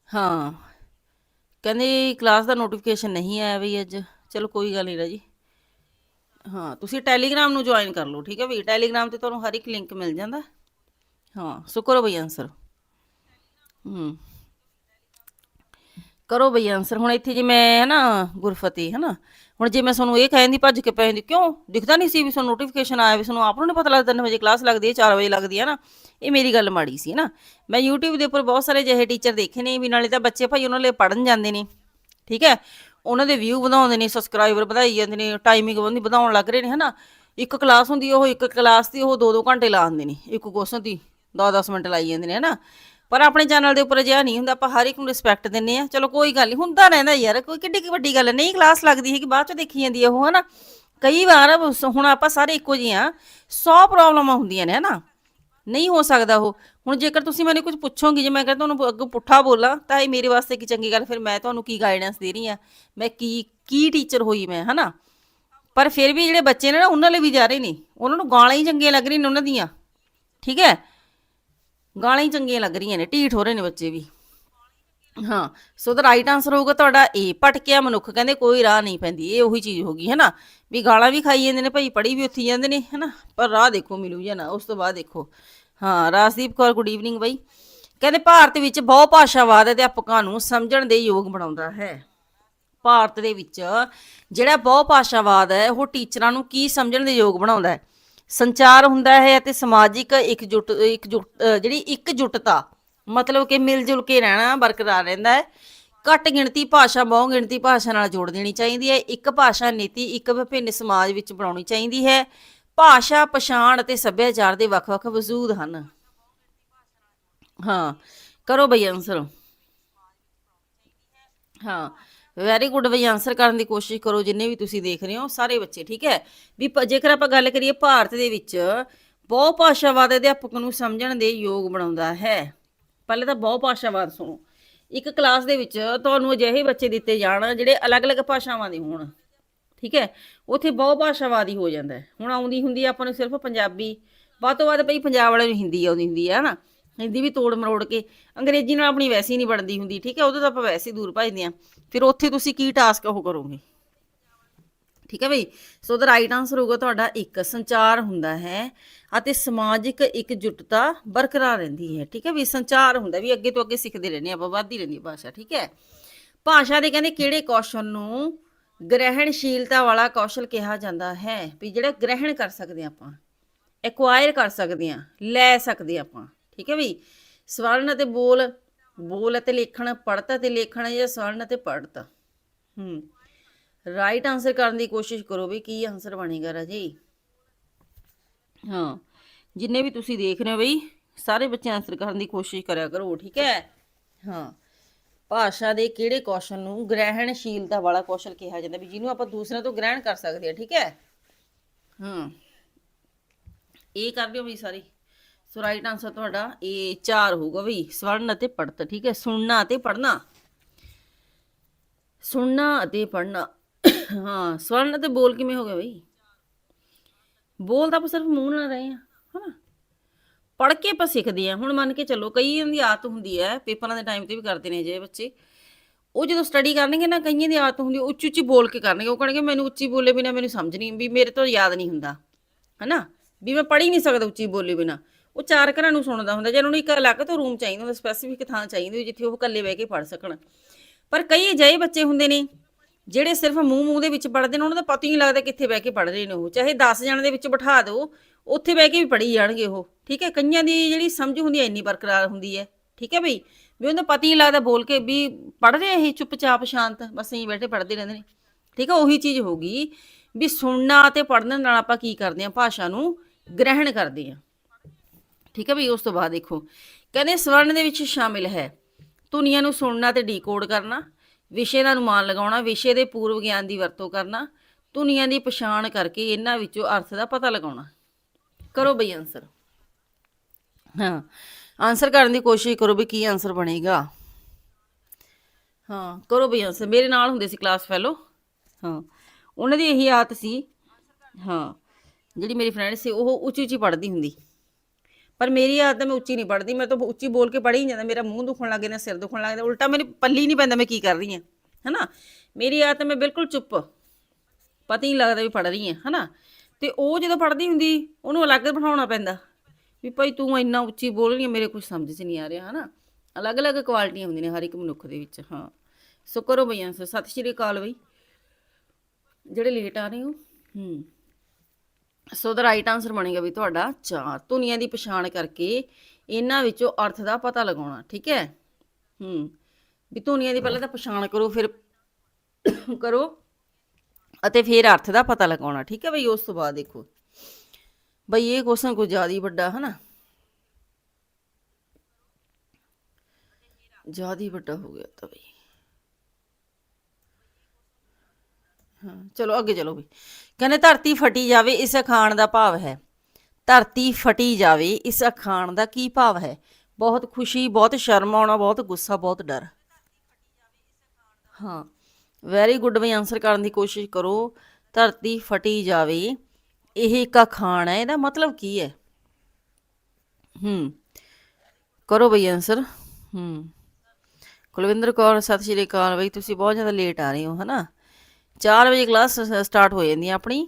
ਹਾਂ, ਕਹਿੰਦੇ ਕਲਾਸ ਦਾ ਨੋਟੀਫਿਕੇਸ਼ਨ ਨਹੀਂ ਆਇਆ ਬਈ ਅੱਜ, ਚਲੋ ਕੋਈ ਗੱਲ ਨਹੀਂ ਰਾਜੀ। ਹਾਂ, ਤੁਸੀਂ ਟੈਲੀਗ੍ਰਾਮ ਨੂੰ ਜੁਆਇਨ ਕਰ ਲਓ, ਠੀਕ ਹੈ ਵੀ? ਟੈਲੀਗ੍ਰਾਮ ਤੇ ਤੁਹਾਨੂੰ ਹਰ ਇੱਕ ਲਿੰਕ ਮਿਲ ਜਾਂਦਾ। ਹਾਂ ਸੋ ਕਰੋ ਬਈ ਆਨਸਰ ਹੂੰ। ਕਰੋ ਬਈ ਆਨਸਰ ਹੁਣ ਇੱਥੇ ਜੇ ਮੈਂ ਹੈ ਨਾ ਗੁਰਫਤਿਹ ਹੈ ਨਾ ਹੁਣ ਜੇ ਮੈਂ ਤੁਹਾਨੂੰ ਇਹ ਕਹਿੰਦੀ, ਭੱਜ ਕੇ ਪੈ ਜਾਂਦੀ ਕਿਉਂ? ਦਿਖਦਾ ਨਹੀਂ ਸੀ ਵੀ ਤੁਹਾਨੂੰ ਨੋਟੀਫਿਕੇਸ਼ਨ ਆਇਆ, ਵੀ ਤੁਹਾਨੂੰ ਆਪ ਨੂੰ ਨਹੀਂ ਪਤਾ ਲੱਗਦਾ 3 ਵਜੇ ਕਲਾਸ ਲੱਗਦੀ ਹੈ 4 ਵਜੇ ਲੱਗਦੀ ਹੈ ਨਾ ਇਹ ਮੇਰੀ ਗੱਲ ਮਾੜੀ ਸੀ ਨਾ ਮੈਂ YouTube ਦੇ ਉੱਪਰ ਬਹੁਤ ਸਾਰੇ ਜਿਹੇ ਟੀਚਰ ਦੇਖੇ ਨੇ, ਵੀ ਨਾਲੇ ਤਾਂ ਬੱਚੇ ਭਾਈ ਉਹਨਾਂ ਲਈ ਪੜਨ ਜਾਂਦੇ ਨੇ, ਠੀਕ ਹੈ। ਉਹਨਾਂ ਦੇ ਵਿਊ ਵਧਾਉਂਦੇ ਨੇ ਸਬਸਕ੍ਰਾਈਬਰ ਵਧਾਈ ਜਾਂਦੇ ਨੇ ਟਾਈਮਿੰਗ ਬੰਦੀ ਵਧਾਉਣ ਲੱਗ ਰਹੇ ਨੇ, ਹਨਾ? ਇੱਕ ਕਲਾਸ ਹੁੰਦੀ, ਉਹ ਇੱਕ ਕਲਾਸ ਦੀ, ਉਹ 2-2 ਘੰਟੇ ਲਾ ਦਿੰਦੇ ਨੇ, ਇੱਕ ਕੁਐਸਚਨ ਦੀ 10-10 ਮਿੰਟ ਲਾਈ ਜਾਂਦੇ ਨੇ, ਹਨਾ? ਪਰ ਆਪਣੇ ਚੈਨਲ ਦੇ ਉੱਪਰ ਅਜਿਹਾ ਨਹੀਂ ਹੁੰਦਾ, ਆਪਾਂ ਹਰ ਇੱਕ ਨੂੰ ਰਿਸਪੈਕਟ ਦਿੰਨੇ ਆ ਚਲੋ ਕੋਈ ਗੱਲ ਨਹੀਂ ਹੁੰਦਾ ਰਹਿੰਦਾ ਯਾਰ, ਕੋਈ ਕਿੱਡੀ ਕੀ ਵੱਡੀ ਗੱਲ ਹੈ ਨਹੀਂ ਕਲਾਸ ਲੱਗਦੀ ਹੈ ਕਿ ਬਾਅਦ ਚ ਦੇਖੀ ਜਾਂਦੀ ਹੈ ਉਹ, ਹਨਾ? ਕਈ ਵਾਰ ਹੁਣ ਆਪਾਂ ਸਾਰੇ ਇੱਕੋ ਜਿਹੇ ਆ 100 ਪ੍ਰੋਬਲਮਾਂ ਹੁੰਦੀਆਂ ਨੇ, ਹਨਾ? ਨਹੀਂ ਹੋ ਸਕਦਾ ਉਹ। ਹੁਣ ਜੇਕਰ ਤੁਸੀਂ ਮੈਨੂੰ ਕੁਝ ਪੁੱਛੋਗੇ, ਜੇ ਮੈਂ ਕਹਿੰਦਾ ਤੁਹਾਨੂੰ ਅੱਗੋਂ ਪੁੱਠਾ ਬੋਲਾਂ, ਤਾਂ ਇਹ ਮੇਰੇ ਵਾਸਤੇ ਕੀ ਚੰਗੀ ਗੱਲ, ਫਿਰ ਮੈਂ ਤੁਹਾਨੂੰ ਕੀ ਗਾਈਡੈਂਸ ਦੇ ਰਹੀ ਆ ਮੈਂ ਕੀ ਕੀ ਟੀਚਰ ਹੋਈ ਮੈਂ, ਹਨਾ? ਪਰ ਫਿਰ ਵੀ ਜਿਹੜੇ ਬੱਚੇ ਨੇ ਨਾ, ਉਹਨਾਂ ਲਈ ਵੀ ਜਾ ਰਹੇ ਨੇ। ਉਹਨਾਂ ਨੂੰ ਗਾਲਾਂ ਹੀ ਚੰਗੀਆਂ ਲੱਗ ਰਹੀਆਂ ਨੇ ਉਹਨਾਂ ਦੀਆਂ। ਠੀਕ ਹੈ? ਗਾਲਾਂ ਹੀ ਚੰਗੀਆਂ ਲੱਗ ਰਹੀਆਂ ਨੇ, ਢੀਠ ਹੋ ਰਹੇ ਨੇ ਬੱਚੇ ਵੀ। ਹਾਂ, ਸੋ ਦਾ ਰਾਈਟ ਆਨਸਰ ਹੋਊਗਾ ਤੁਹਾਡਾ ਏ ਭਟਕਿਆ ਮਨੁੱਖ, ਕਹਿੰਦੇ ਕੋਈ ਰਾਹ ਨਹੀਂ ਪੈਂਦੀ। ਇਹ ਉਹੀ ਚੀਜ਼ ਹੋ ਗਈ ਹੈ ਨਾ ਵੀ ਗਾਲਾਂ ਵੀ ਖਾਈ ਜਾਂਦੇ ਨੇ, ਭਾਈ ਪੜੀ ਵੀ ਉੱਥੀ ਜਾਂਦੇ ਨੇ ਹੈ ਨਾ ਪਰ ਰਾਹ ਦੇਖੋ, ਮਿਲੂ ਜਾਂ ਨਾ, ਉਸ ਤੋਂ ਬਾਅਦ ਦੇਖੋ। ਹਾਂ ਰਾਜਦੀਪ ਕੌਰ ਗੁੱਡ ਈਵਨਿੰਗ ਬਾਈ। ਕਹਿੰਦੇ ਭਾਰਤ ਵਿੱਚ ਬਹੁ ਭਾਸ਼ਾਵਾਦ ਅਧਿਆਪਕਾਂ ਨੂੰ ਸਮਝਣ ਦੇ ਯੋਗ ਬਣਾਉਂਦਾ ਹੈ। ਭਾਰਤ ਦੇ ਵਿੱਚ ਜਿਹੜਾ ਬਹੁ ਭਾਸ਼ਾਵਾਦ ਹੈ ਉਹ ਟੀਚਰਾਂ ਨੂੰ ਕੀ ਸਮਝਣ ਦੇ ਯੋਗ ਬਣਾਉਂਦਾ ਹੈ? ਸੰਚਾਰ ਹੁੰਦਾ ਹੈ ਅਤੇ ਸਮਾਜਿਕ ਇਕਜੁੱਟ ਇਕਜੁੱਟ ਅ, ਜਿਹੜੀ ਇਕਜੁੱਟਤਾ ਮਤਲਬ ਕਿ ਮਿਲ ਜੁਲ ਕੇ ਰਹਿਣਾ ਬਰਕਰਾਰ ਰਹਿੰਦਾ ਹੈ। ਘੱਟ ਗਿਣਤੀ ਭਾਸ਼ਾ ਬਹੁ ਗਿਣਤੀ ਭਾਸ਼ਾ ਨਾਲ ਜੋੜ ਦੇਣੀ ਚਾਹੀਦੀ ਹੈ। ਇੱਕ ਭਾਸ਼ਾ ਨੀਤੀ ਇੱਕ ਵਿਭਿੰਨ ਸਮਾਜ ਵਿੱਚ ਬਣਾਉਣੀ ਚਾਹੀਦੀ ਹੈ। ਭਾਸ਼ਾ, ਪਛਾਣ ਅਤੇ ਸੱਭਿਆਚਾਰ ਦੇ ਵੱਖ-ਵੱਖ ਵਜੂਦ ਹਨ। ਹਾਂ, ਕਰੋ ਬਈ ਆਨਸਰ ਹਾਂ ਵੈਰੀ ਗੁੱਡ ਬਈ ਆਨਸਰ ਕਰਨ ਦੀ ਕੋਸ਼ਿਸ਼ ਕਰੋ, ਜਿੰਨੇ ਵੀ ਤੁਸੀਂ ਦੇਖ ਰਹੇ ਹੋ, ਸਾਰੇ ਬੱਚੇ, ਠੀਕ ਹੈ? ਵੀ ਜੇਕਰ ਆਪਾਂ ਗੱਲ ਕਰੀਏ ਭਾਰਤ ਦੇ ਵਿੱਚ, ਬਹੁ ਭਾਸ਼ਾਵਾਦ ਅਧਿਆਪਕ ਨੂੰ ਸਮਝਣ ਦੇ ਯੋਗ ਬਣਾਉਂਦਾ ਹੈ। ਪਹਿਲੇ ਤਾਂ ਬਹੁ ਭਾਸ਼ਾਵਾਦ ਸੁਣੋ। ਇੱਕ ਕਲਾਸ ਦੇ ਵਿੱਚ ਤੁਹਾਨੂੰ ਅਜਿਹੇ ਬੱਚੇ ਦਿੱਤੇ ਜਾਣ, ਜਿਹੜੇ ਅਲੱਗ-ਅਲੱਗ ਭਾਸ਼ਾਵਾਂ ਦੇ ਹੋਣ। ਠੀਕ ਹੈ? ਉੱਥੇ ਬਹੁ ਭਾਸ਼ਾਵਾਦੀ ਹੋ ਜਾਂਦਾ ਹੁਣ ਆਉਂਦੀ ਹੁੰਦੀ ਹੈ ਆਪਾਂ ਨੂੰ ਸਿਰਫ ਪੰਜਾਬੀ। ਵੱਧ ਤੋਂ ਵੱਧ ਭਈ ਪੰਜਾਬ ਵਾਲਿਆਂ ਨੂੰ ਹਿੰਦੀ ਆਉਂਦੀ ਹੁੰਦੀ ਹੈ ਹਨਾ ਹਿੰਦੀ ਵੀ ਤੋੜ ਮਰੋੜ ਕੇ ਅੰਗਰੇਜ਼ੀ ਨਾਲ ਆਪਣੀ ਵੈਸੇ ਹੀ ਨਹੀਂ ਬਣਦੀ ਹੁੰਦੀ, ਠੀਕ ਹੈ? ਉਹਦੇ ਤਾਂ ਆਪਾਂ ਵੈਸੇ ਹੀ ਦੂਰ ਭੱਜਦੇ ਆਂ ਫਿਰ ਉੱਥੇ ਤੁਸੀਂ ਕੀ ਟਾਸਕ ਉਹ ਕਰੋਗੇ? ਠੀਕ ਹੈ ਬਈ? ਸੋ ਦਾ ਰਾਈਟ ਆਨਸਰ ਹੋਊਗਾ ਤੁਹਾਡਾ ਇੱਕ, ਸੰਚਾਰ ਹੁੰਦਾ ਹੈ ਅਤੇ ਸਮਾਜਿਕ ਇਕਜੁੱਟਤਾ ਬਰਕਰਾਰ ਰਹਿੰਦੀ ਹੈ। ਠੀਕ ਹੈ ਵੀ ਸੰਚਾਰ ਹੁੰਦਾ ਵੀ ਅੱਗੇ ਤੋਂ ਅੱਗੇ ਸਿੱਖਦੇ ਰਹਿੰਦੇ ਆਪਾਂ ਵੱਧਦੀ ਰਹਿੰਦੀ ਭਾਸ਼ਾ, ਠੀਕ ਹੈ? ਭਾਸ਼ਾ ਦੇ ਕਹਿੰਦੇ ਕਿਹੜੇ ਕੌਸ਼ਲ ਨੂੰ ਗ੍ਰਹਿਣਸ਼ੀਲਤਾ ਵਾਲਾ ਕੌਸ਼ਲ ਕਿਹਾ ਜਾਂਦਾ ਹੈ ਵੀ ਜਿਹੜਾ ਗ੍ਰਹਿਣ ਕਰ ਸਕਦੇ ਹਾਂ ਆਪਾਂ ਐਕਵਾਇਰ ਕਰ ਸਕਦੇ ਹਾਂ, ਲੈ ਸਕਦੇ ਹਾਂ ਆਪਾਂ, ਠੀਕ ਹੈ ਵੀ? ਸਵਰਨ ਅਤੇ ਬੋਲ ਬੋਲ ਅਤੇ ਲਿਖਣ, ਪੜ੍ਹਤ ਅਤੇ ਲੇਖਣ ਜਾਂ ਸਵਰਨ ਅਤੇ ਪੜ੍ਹਤ। ਹੂੰ। ਰਾਈਟ ਆਨਸਰ ਕਰਨ ਦੀ ਕੋਸ਼ਿਸ਼ ਕਰੋ ਵੀ ਕੀ ਆਨਸਰ ਬਣੇਗਾ ਰਾਜੇ? ਹਾਂ, ਜਿੰਨੇ ਵੀ ਤੁਸੀਂ ਦੇਖ ਰਹੇ ਹੋ ਬਈ, ਸਾਰੇ ਬੱਚੇ ਆਨਸਰ ਕਰਨ ਦੀ ਕੋਸ਼ਿਸ਼ ਕਰਿਆ ਕਰੋ, ਠੀਕ ਹੈ? ਹਾਂ। ਭਾਸ਼ਾ ਦੇ ਕਿਹੜੇ ਕੌਸ਼ਲ ਨੂੰ ਗ੍ਰਹਿਣਸ਼ੀਲਤਾ ਵਾਲਾ ਕੌਸ਼ਲ ਕਿਹਾ ਜਾਂਦਾ ਵੀ ਜਿਹਨੂੰ ਆਪਾਂ ਦੂਸਰਿਆਂ ਤੋਂ ਗ੍ਰਹਿਣ ਕਰ ਸਕਦੇ ਹਾਂ ਠੀਕ ਹੈ? ਹਾਂ। ਇਹ ਕਰ ਲਿਓ ਬਈ ਸਾਰੀ। ਸੋ ਰਾਈਟ ਆਨਸਰ ਤੁਹਾਡਾ ਇਹ 4 ਹੋਊਗਾ ਬਈ। ਸਵਰਨ ਅਤੇ ਪੜ੍ਹਤ ਠੀਕ ਹੈ? ਸੁਣਨਾ ਅਤੇ ਪੜ੍ਹਨਾ। ਸੁਣਨਾ ਅਤੇ ਪੜ੍ਹਨਾ। ਹਾਂ ਸਵਰਨ ਅਤੇ ਬੋਲ ਕਿਵੇਂ ਹੋ ਗਿਆ ਬਈ? ਬੋਲ ਤਾਂ ਆਪਾਂ ਸਿਰਫ ਮੂੰਹ ਨਾਲ ਰਹੇ ਆ ਹਨਾ ਪੜ੍ਹ ਕੇ ਆਪਾਂ ਸਿੱਖਦੇ ਆ ਹੁਣ ਮੰਨ ਕੇ ਚੱਲੋ ਕਈਆਂ ਦੀ ਆਦਤ ਹੁੰਦੀ ਹੈ, ਪੇਪਰਾਂ ਦੇ ਟਾਈਮ ਤੇ ਵੀ ਕਰਦੇ ਨੇ ਜੇ ਬੱਚੇ। ਉਹ ਜਦੋਂ ਸਟੱਡੀ ਕਰਨਗੇ ਨਾ, ਕਈਆਂ ਦੀ ਆਦਤ ਹੁੰਦੀ ਉੱਚੀ ਉੱਚੀ ਬੋਲ ਕੇ ਕਰਨਗੇ। ਉਹ ਕਹਿਣਗੇ, ਮੈਨੂੰ ਉੱਚੀ ਬੋਲੇ ਬਿਨਾ ਮੈਨੂੰ ਸਮਝ ਨਹੀਂ ਵੀ ਮੇਰੇ ਤੋਂ ਯਾਦ ਨਹੀਂ ਹੁੰਦਾ। ਹਨਾ? ਵੀ ਮੈਂ ਪੜ੍ਹ ਹੀ ਨਹੀਂ ਸਕਦਾ ਉੱਚੀ ਬੋਲੇ ਬਿਨਾ। ਉਹ ਚਾਰ ਘਰਾਂ ਨੂੰ ਸੁਣਦਾ ਹੁੰਦਾ ਜੇ ਨੂੰ ਇੱਕ ਅਲੱਗ ਤੋਂ ਰੂਮ ਚਾਹੀਦਾ ਹੁੰਦਾ ਸਪੈਸੀਫਿਕ ਥਾਂ ਚਾਹੀਦੀ ਜਿੱਥੇ ਉਹ ਇਕੱਲੇ ਬਹਿ ਕੇ ਪੜ੍ਹ ਸਕਣ। ਪਰ ਕਈ ਅਜਿਹੇ ਬੱਚੇ ਹੁੰਦੇ ਨੇ ਜਿਹੜੇ ਸਿਰਫ ਮੂੰਹ ਮੂੰਹ ਦੇ ਵਿੱਚ ਪੜ੍ਹਦੇ ਨੇ, ਉਹਨਾਂ ਦਾ ਪਤਾ ਹੀ ਨਹੀਂ ਲੱਗਦਾ ਕਿੱਥੇ ਬਹਿ ਕੇ ਪੜ੍ਹ ਰਹੇ ਨੇ ਉਹ। ਚਾਹੇ 10 ਜਣਾਂ ਦੇ ਵਿੱਚ ਬਿਠਾ ਦਿਓ, ਉੱਥੇ ਬਹਿ ਕੇ ਵੀ ਪੜ੍ਹੀ ਜਾਣਗੇ ਉਹ। ਠੀਕ ਹੈ? ਕਈਆਂ ਦੀ ਜਿਹੜੀ ਸਮਝ ਹੁੰਦੀ ਹੈ, ਇੰਨੀ ਬਰਕਰਾਰ ਹੁੰਦੀ ਹੈ। ਠੀਕ ਹੈ ਬਈ? ਵੀ ਉਹਨੂੰ ਪਤਾ ਹੀ ਨਹੀਂ ਲੱਗਦਾ ਬੋਲ ਕੇ ਵੀ ਪੜ੍ਹ ਰਹੇ ਇਹ ਚੁੱਪਚਾਪ ਸ਼ਾਂਤ, ਬਸ ਇਹੀ ਬੈਠੇ ਪੜ੍ਹਦੇ ਰਹਿੰਦੇ ਨੇ। ਠੀਕ ਹੈ? ਉਹੀ ਚੀਜ਼ ਹੋਗੀ ਵੀ ਸੁਣਨਾ ਅਤੇ ਪੜ੍ਹਨ ਨਾਲ ਆਪਾਂ ਕੀ ਕਰਦੇ ਹਾਂ? ਭਾਸ਼ਾ ਨੂੰ ਗ੍ਰਹਿਣ ਕਰਦੇ ਹਾਂ। ਠੀਕ ਹੈ ਬਈ? ਉਸ ਤੋਂ ਬਾਅਦ ਦੇਖੋ, ਕਹਿੰਦੇ ਸਵਰਨ ਦੇ ਵਿੱਚ ਸ਼ਾਮਿਲ ਹੈ। ਧੁਨੀਆਂ ਨੂੰ ਸੁਣਨਾ ਤੇ ਡੀਕੋਡ ਕਰਨਾ। ਵਿਸ਼ੇ ਦਾ ਅਨੁਮਾਨ ਲਗਾਉਣਾ, ਵਿਸ਼ੇ ਦੇ ਪੂਰਵ ਗਿਆਨ ਦੀ ਵਰਤੋਂ ਕਰਨਾ, ਧੁਨੀਆਂ ਦੀ ਪਛਾਣ ਕਰਕੇ ਇਹਨਾਂ ਵਿੱਚੋਂ ਅਰਥ ਦਾ ਪਤਾ ਲਗਾਉਣਾ। ਕਰੋ ਬਈ ਆਨਸਰ ਹਾਂ ਆਨਸਰ ਕਰਨ ਦੀ ਕੋਸ਼ਿਸ਼ ਕਰੋ ਵੀ ਕੀ ਆਨਸਰ ਬਣੇਗਾ। ਹਾਂ, ਕਰੋ ਬਈ ਆਨਸਰ ਮੇਰੇ ਨਾਲ ਹੁੰਦੇ ਸੀ ਕਲਾਸ ਫੈਲੋ ਹਾਂ, ਉਹਨਾਂ ਦੀ ਇਹੀ ਆਦਤ ਸੀ। ਹਾਂ, ਜਿਹੜੀ ਮੇਰੀ ਫਰੈਂਡ ਸੀ, ਉਹ ਉੱਚੀ ਉੱਚੀ ਪੜ੍ਹਦੀ ਹੁੰਦੀ। ਪਰ ਮੇਰੀ ਆਦਤ ਮੈਂ ਉੱਚੀ ਨਹੀਂ ਪੜ੍ਹਦੀ, ਮੈਂ ਤਾਂ ਉੱਚੀ ਬੋਲ ਕੇ ਪੜ੍ਹ ਹੀ ਨਹੀਂ ਜਾਂਦਾ, ਮੇਰਾ ਮੂੰਹ ਦੁਖਣ ਲੱਗ ਜਾਂਦਾ, ਸਿਰ ਦੁਖਣ ਲੱਗ ਜਾਂਦਾ, ਉਲਟਾ ਮੈਨੂੰ ਪੱਲੀ ਨਹੀਂ ਪੈਂਦਾ ਮੈਂ ਕੀ ਕਰ ਰਹੀ ਹਾਂ, ਹੈਨਾ? ਮੇਰੀ ਆਦਤ ਮੈਂ ਬਿਲਕੁਲ ਚੁੱਪ, ਪਤਾ ਹੀ ਨਹੀਂ ਲੱਗਦਾ ਵੀ ਪੜ੍ਹ ਰਹੀ ਹਾਂ, ਹਨਾ? ਤੇ ਉਹ ਜਦੋਂ ਪੜ੍ਹਦੀ ਹੁੰਦੀ, ਉਹਨੂੰ ਅਲੱਗ ਬਿਠਾਉਣਾ ਪੈਂਦਾ ਵੀ ਭਾਈ ਤੂੰ ਇੰਨਾ ਉੱਚੀ ਬੋਲ ਰਹੀ ਹੈ, ਮੇਰੇ ਕੁਝ ਸਮਝ 'ਚ ਨਹੀਂ ਆ ਰਿਹਾ, ਹਨਾ? ਅਲੱਗ-ਅਲੱਗ ਕੁਆਲਿਟੀਆਂ ਹੁੰਦੀਆਂ ਨੇ ਹਰ ਇੱਕ ਮਨੁੱਖ ਦੇ ਵਿੱਚ, ਹਾਂ। ਸੋ ਕਰੋ ਬਈਆਂ ਆਨਸਰ ਸਤਿ ਸ਼੍ਰੀ ਅਕਾਲ ਬਈ। ਜਿਹੜੇ ਲੇਟ ਆ ਰਹੇ ਹੋ, ਹੂੰ। ਸੋ ਦਾ ਰਾਈਟ ਆਨਸਰ ਬਣੇਗਾ ਵੀ ਤੁਹਾਡਾ ਚਾਰ ਧੁਨੀਆਂ ਦੀ ਪਛਾਣ ਕਰਕੇ ਇਹਨਾਂ ਵਿੱਚੋਂ ਅਰਥ ਦਾ ਪਤਾ ਲਗਾਉਣਾ, ਠੀਕ ਹੈ? ਹੂੰ, ਵੀ ਧੁਨੀਆਂ ਦੀ ਪਹਿਲਾਂ ਤਾਂ ਪਛਾਣ ਕਰੋ, ਫਿਰ ਕਰੋ ਅਤੇ ਫਿਰ ਅਰਥ ਦਾ ਪਤਾ ਲਗਾਉਣਾ, ਠੀਕ ਹੈ ਬਈ? ਉਸ ਤੋਂ ਬਾਅਦ ਦੇਖੋ। ਬਈ ਇਹ ਕੁਐਸਚਨ ਕੋਈ ਜ਼ਿਆਦਾ ਹੀ ਵੱਡਾ ਹੈ ਨਾ ਜ਼ਿਆਦਾ ਹੀ ਵੱਡਾ ਹੋ ਗਿਆ ਤਾਂ ਬਈ। ਹਾਂ, ਚਲੋ ਅੱਗੇ ਚਲੋ ਵੀ। ਕਹਿੰਦੇ ਧਰਤੀ ਫਟੀ ਜਾਵੇ, ਇਸ ਅਖਾਣ ਦਾ ਭਾਵ ਹੈ। ਧਰਤੀ ਫਟੀ ਜਾਵੇ, ਇਸ ਅਖਾਣ ਦਾ ਕੀ ਭਾਵ ਹੈ? ਬਹੁਤ ਖੁਸ਼ੀ, ਬਹੁਤ ਸ਼ਰਮ ਆਉਣਾ, ਬਹੁਤ ਗੁੱਸਾ, ਬਹੁਤ ਡਰ। ਹਾਂ ਵੈਰੀ ਗੁੱਡ ਬਈ ਆਨਸਰ ਕਰਨ ਦੀ ਕੋਸ਼ਿਸ਼ ਕਰੋ। ਧਰਤੀ ਫਟੀ ਜਾਵੇ, ਇਹ ਇੱਕ ਅਖਾਣ ਹੈ, ਇਹਦਾ ਮਤਲਬ ਕੀ ਹੈ? ਹੂੰ, ਕਰੋ ਬਈ ਆਨਸਰ ਹੂੰ। ਕੁਲਵਿੰਦਰ ਕੌਰ, ਸਤਿ ਸ਼੍ਰੀ ਅਕਾਲ ਬਈ, ਤੁਸੀਂ ਬਹੁਤ ਜ਼ਿਆਦਾ ਲੇਟ ਆ ਰਹੇ ਹੋ, ਹਨਾ? 4 ਵਜੇ ਕਲਾਸ ਸਟਾਰਟ ਹੋ ਜਾਂਦੀ ਆ ਆਪਣੀ।